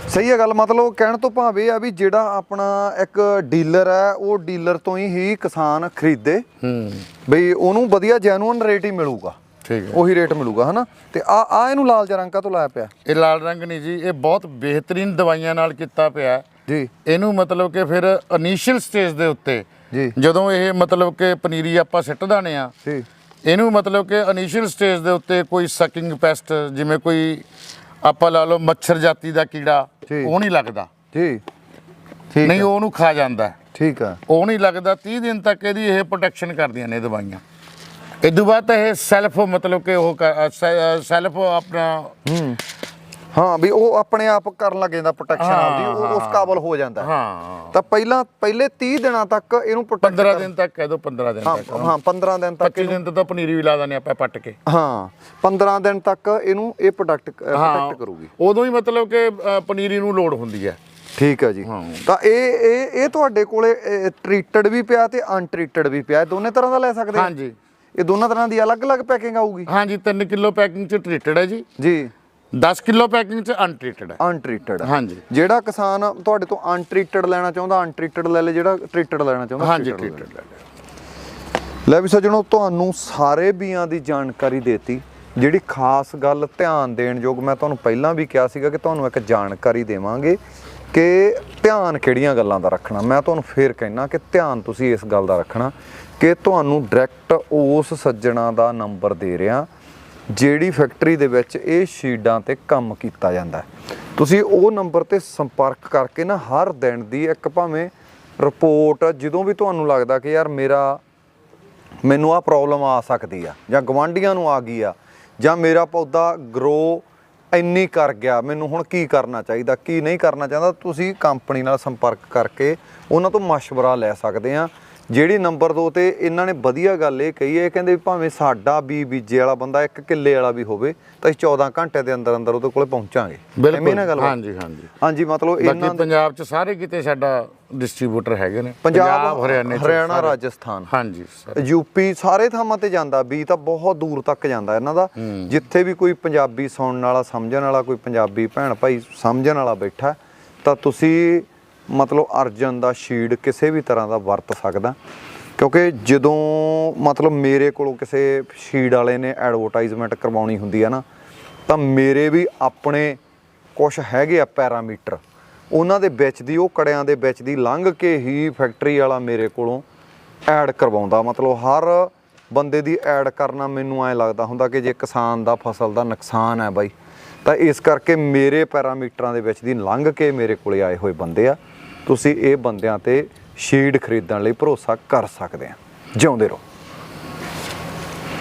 ਸਹੀ ਹੈ ਗੱਲ ਮਤਲਬ ਕਹਿਣ ਤੋਂ ਭਾਵ ਆ ਵੀ ਜਿਹੜਾ ਆਪਣਾ ਇੱਕ ਡੀਲਰ ਹੈ ਉਹ ਡੀਲਰ ਤੋਂ ਹੀ ਹੀ ਕਿਸਾਨ ਖਰੀਦੇ। ਹੂੰ। ਬਈ ਉਹਨੂੰ ਵਧੀਆ ਜੈਨੂਅਨ ਰੇਟ ਹੀ ਮਿਲੂਗਾ। ਠੀਕ ਹੈ। ਉਹੀ ਰੇਟ ਮਿਲੂਗਾ ਹਨਾ? ਤੇ ਆ ਆ ਇਹਨੂੰ ਲਾਲ ਜਿਹਾ ਰੰਗ ਤੋਂ ਲਾਇਆ ਪਿਆ? ਇਹ ਲਾਲ ਰੰਗ ਨਹੀਂ ਜੀ ਇਹ ਬਹੁਤ ਬਿਹਤਰੀਨ ਦਵਾਈਆਂ ਨਾਲ ਕੀਤਾ ਪਿਆ। ਹੈ। ਜੀ। ਇਹਨੂੰ ਮਤਲਬ ਕਿ ਫਿਰ ਇਨੀਸ਼ੀਅਲ ਸਟੇਜ ਦੇ ਉੱਤੇ ਜੀ। ਜਦੋਂ ਇਹ ਮਤਲਬ ਕਿ ਪਨੀਰੀ ਆਪਾਂ ਸਿੱਟ ਦਾਣੇ ਆ ਜੀ। ਇਹਨੂੰ ਮਤਲਬ ਕਿ ਇਨੀਸ਼ੀਅਲ ਸਟੇਜ ਦੇ ਉੱਤੇ ਕੋਈ ਸਕਿੰਗ ਪੈਸਟ ਜਿਵੇਂ ਕੋਈ ਆਪਾਂ ਲਾ ਲਓ ਮੱਛਰ ਜਾਤੀ ਦਾ ਕੀੜਾ। ਉਹ ਨਹੀਂ ਲੱਗਦਾ। ਜੀ ਠੀਕ ਨਹੀਂ ਉਹਨੂੰ ਖਾ ਜਾਂਦਾ। ਠੀਕ ਹੈ। ਉਹ ਨਹੀਂ ਲੱਗਦਾ 30 ਦਿਨ ਤੱਕ ਇਹਦੀ ਇਹ ਪ੍ਰੋਟੈਕਸ਼ਨ ਕਰਦੀਆਂ ਨੇ ਦਵਾਈਆਂ। ਇਦੋਂ ਬਾਅਦ ਤਾਂ ਇਹ ਸੈਲਫ ਮਤਲਬ ਕਿ ਉਹ ਸੈਲਫ ਆਪਣਾ ਹੂੰ। ਹਾਂ ਵੀ ਉਹ ਆਪਣੇ ਆਪ ਕਰਨ ਲੱਗ ਜਾਂਦਾ ਪ੍ਰੋਟੈਕਸ਼ਨ ਆਪਦੀ ਉਹ ਉਸ ਕਾਬਲ ਹੋ ਜਾਂਦਾ। ਹੈ। ਹਾਂ ਤਾਂ ਪਹਿਲਾਂ ਪਹਿਲੇ 30 ਦਿਨਾਂ ਤੱਕ ਇਹਨੂੰ protect 15 ਕਰ- ਦਿਨ ਤੱਕ ਕਹਿ ਦੋ 15 ਦਿਨ ਹਾਂ ਤੱਕ। ਹਾਂ 15 ਦਿਨ ਤੱਕ 25 ਦਿਨ ਤੱਕ ਤਾਂ ਪਨੀਰੀ ਵੀ ਲਾ ਦਿੰਦੇ ਆਪਾਂ ਪੱਟ ਕੇ। ਹਾਂ 15 ਦਿਨ ਤੱਕ ਇਹਨੂੰ ਇਹ ਪ੍ਰੋਡਕਟ ਪ੍ਰੋਟੈਕਟ ਕਰੂਗੀ। ਉਦੋਂ ਹੀ ਮਤਲਬ ਕਿ ਪਨੀਰੀ ਨੂੰ ਲੋੜ ਹੁੰਦੀ ਹੈ। ਠੀਕ ਹੈ ਜੀ। ਹਾਂ। ਤਾਂ ਇਹ ਇਹ ਇਹ ਤੁਹਾਡੇ ਕੋਲੇ ਟ੍ਰੀਟਡ ਵੀ ਪਿਆ ਤੇ ਅਨਟ੍ਰੀਟਡ ਵੀ ਪਿਆ। ਦੋਨੇ ਤਰ੍ਹਾਂ ਦਾ ਲੈ ਸਕਦੇ ਆ? ਹਾਂਜੀ। ਇਹ ਦੋਨਾਂ ਤਰ੍ਹਾਂ ਦੀ ਅਲੱਗ-ਅਲੱਗ ਪੈਕਿੰਗ ਆਊਗੀ? ਹਾਂਜੀ 3 ਕਿਲੋ ਪੈਕਿੰਗ ਚ ਟ੍ਰੀਟਡ ਹੈ ਜੀ। ਜੀ। 10 ਕਿਲੋ ਪੈਕਿੰਗ ਚ ਅਨਟ੍ਰੀਟਡ ਹੈ। ਅਨਟ੍ਰੀਟਡ ਹਾਂਜੀ। ਜਿਹੜਾ ਕਿਸਾਨ ਤੁਹਾਡੇ ਤੋਂ ਅਨਟ੍ਰੀਟਡ ਲੈਣਾ ਚਾਹੁੰਦਾ ਅਨਟ੍ਰੀਟਡ ਲੈ ਲੈ ਜਿਹੜਾ ਟ੍ਰੀਟਡ ਲੈਣਾ ਚਾਹੁੰਦਾ ਹਾਂਜੀ treated ਲੈ ਲੈ। ਟ੍ਰੀਟਡ ਲੈ ਵੀ ਸੱਜਣੋ ਤੁਹਾਨੂੰ ਸਾਰੇ ਬੀਆਂ ਦੀ ਜਾਣਕਾਰੀ ਦੇਤੀ ਜਿਹੜੀ ਖਾਸ ਗੱਲ ਧਿਆਨ ਦੇਣ ਯੋਗ ਮੈਂ ਤੁਹਾਨੂੰ ਪਹਿਲਾਂ ਵੀ ਕਿਹਾ ਸੀਗਾ ਕਿ ਤੁਹਾਨੂੰ ਇੱਕ ਜਾਣਕਾਰੀ ਦੇਵਾਂਗੇ ਕਿ ਧਿਆਨ ਕਿਹੜੀਆਂ ਗੱਲਾਂ ਦਾ ਰੱਖਣਾ। ਮੈਂ ਤੁਹਾਨੂੰ ਫੇਰ ਕਹਿਣਾ ਕਿ ਧਿਆਨ ਤੁਸੀਂ ਇਸ ਗੱਲ ਦਾ ਰੱਖਣਾ ਕਿ ਤੁਹਾਨੂੰ ਡਾਇਰੈਕਟ ਉਸ ਸੱਜਣਾ ਦਾ ਨੰਬਰ ਦੇ ਰਿਹਾ ਜਿਹੜੀ ਫੈਕਟਰੀ ਦੇ ਵਿੱਚ ਇਹ ਸ਼ੀਡਾਂ ਤੇ ਕੰਮ ਕੀਤਾ ਜਾਂਦਾ ਤੁਸੀਂ ਉਹ ਨੰਬਰ ਤੇ ਸੰਪਰਕ ਕਰਕੇ ਨਾ ਹਰ ਦਿਨ ਦੀ ਇੱਕ ਭਾਵੇਂ ਰਿਪੋਰਟ ਜਦੋਂ ਵੀ ਤੁਹਾਨੂੰ ਲੱਗਦਾ ਕਿ ਯਾਰ ਮੇਰਾ, ਮੈਨੂੰ ਆ ਪ੍ਰੋਬਲਮ ਆ ਸਕਦੀ ਆ, ਜਾਂ ਗਵਾਂਡੀਆਂ ਨੂੰ ਆ ਗਈ ਆ, ਜਾਂ ਮੇਰਾ ਪੌਦਾ ਗਰੋ ਇੰਨੀ ਕਰ ਗਿਆ, ਮੈਨੂੰ ਹੁਣ ਕੀ ਕਰਨਾ ਚਾਹੀਦਾ, ਕੀ ਨਹੀਂ ਕਰਨਾ ਚਾਹੁੰਦਾ, ਤੁਸੀਂ ਕੰਪਨੀ ਨਾਲ ਸੰਪਰਕ ਕਰਕੇ ਉਹਨਾਂ ਤੋਂ ਮਸ਼ਵਰਾ ਲੈ ਸਕਦੇ ਆ। ਜਿਹੜੀ ਨੰਬਰ 2 ਤੇ ਇਹਨਾਂ ਨੇ ਵਧੀਆ ਗੱਲ ਇਹ ਕਹੀ ਹੈ ਕਹਿੰਦੇ ਵੀ ਭਾਵੇਂ ਸਾਡਾ ਵੀ ਬੀਜੇ ਵਾਲਾ ਬੰਦਾ ਇੱਕ ਕਿੱਲੇ ਵਾਲਾ ਵੀ ਹੋਵੇ ਤਾਂ ਅਸੀਂ 14 ਘੰਟੇ ਦੇ ਅੰਦਰ ਅੰਦਰ ਉਹਦੇ ਕੋਲੇ ਪਹੁੰਚਾਂਗੇ। ਐਵੇਂ ਨਾ ਗੱਲ ਹਾਂਜੀ ਹਾਂਜੀ। ਹਾਂਜੀ ਮਤਲਬ ਇਹਨਾਂ ਬਾਕੀ ਪੰਜਾਬ ਚ ਸਾਰੇ ਕਿਤੇ ਸਾਡਾ ਡਿਸਟ੍ਰੀਬਿਊਟਰ ਹੈਗੇ ਨੇ। ਪੰਜਾਬ ਹਰਿਆਣੇ ਹਰਿਆਣਾ। ਰਾਜਸਥਾਨ। ਹਾਂਜੀ ਸਰ। ਯੂਪੀ ਸਾਰੇ ਥਾਵਾਂ ਤੇ ਜਾਂਦਾ ਵੀ ਤਾਂ ਬਹੁਤ ਦੂਰ ਤੱਕ ਜਾਂਦਾ ਇਹਨਾਂ ਦਾ। ਜਿੱਥੇ ਵੀ ਕੋਈ ਪੰਜਾਬੀ ਸੁਣਨ ਵਾਲਾ ਸਮਝਣ ਵਾਲਾ ਕੋਈ ਪੰਜਾਬੀ ਭੈਣ ਭਾਈ ਸਮਝਣ ਵਾਲਾ ਬੈਠਾ ਤਾਂ ਤੁਸੀਂ ਮਤਲਬ ਅਰਜਨ ਦਾ ਸ਼ੀਡ ਕਿਸੇ ਵੀ ਤਰ੍ਹਾਂ ਦਾ ਵਰਤ ਸਕਦਾ। ਕਿਉਂਕਿ ਜਦੋਂ ਮਤਲਬ ਮੇਰੇ ਕੋਲੋਂ ਕਿਸੇ ਸ਼ੀਡ ਵਾਲੇ ਨੇ ਐਡਵਰਟਾਈਜ਼ਮੈਂਟ ਕਰਵਾਉਣੀ ਹੁੰਦੀ ਹੈ ਨਾ, ਤਾਂ ਮੇਰੇ ਵੀ ਆਪਣੇ ਕੁਝ ਹੈਗੇ ਆ ਪੈਰਾਮੀਟਰ। ਉਹਨਾਂ ਦੇ ਵਿੱਚ ਦੀ, ਉਹ ਕੜਿਆਂ ਦੇ ਵਿੱਚ ਦੀ ਲੰਘ ਕੇ ਹੀ ਫੈਕਟਰੀ ਵਾਲਾ ਮੇਰੇ ਕੋਲੋਂ ਐਡ ਕਰਵਾਉਂਦਾ। ਮਤਲਬ ਹਰ ਬੰਦੇ ਦੀ ਐਡ ਕਰਨਾ ਮੈਨੂੰ ਐ ਲੱਗਦਾ ਹੁੰਦਾ ਕਿ ਜੇ ਕਿਸਾਨ ਦਾ ਫਸਲ ਦਾ ਨੁਕਸਾਨ ਹੈ ਬਾਈ, ਤਾਂ ਇਸ ਕਰਕੇ ਮੇਰੇ ਪੈਰਾਮੀਟਰਾਂ ਦੇ ਵਿੱਚ ਦੀ ਲੰਘ ਕੇ ਮੇਰੇ ਕੋਲੇ ਆਏ ਹੋਏ ਬੰਦੇ ਆ। ਤੁਸੀਂ ਇਹ ਬੰਦਿਆਂ ਤੇ ਸ਼ੀਡ ਖਰੀਦਣ ਲਈ ਭਰੋਸਾ ਕਰ ਸਕਦੇ ਆ। ਜਿਉਂਦੇ ਰਹੋ।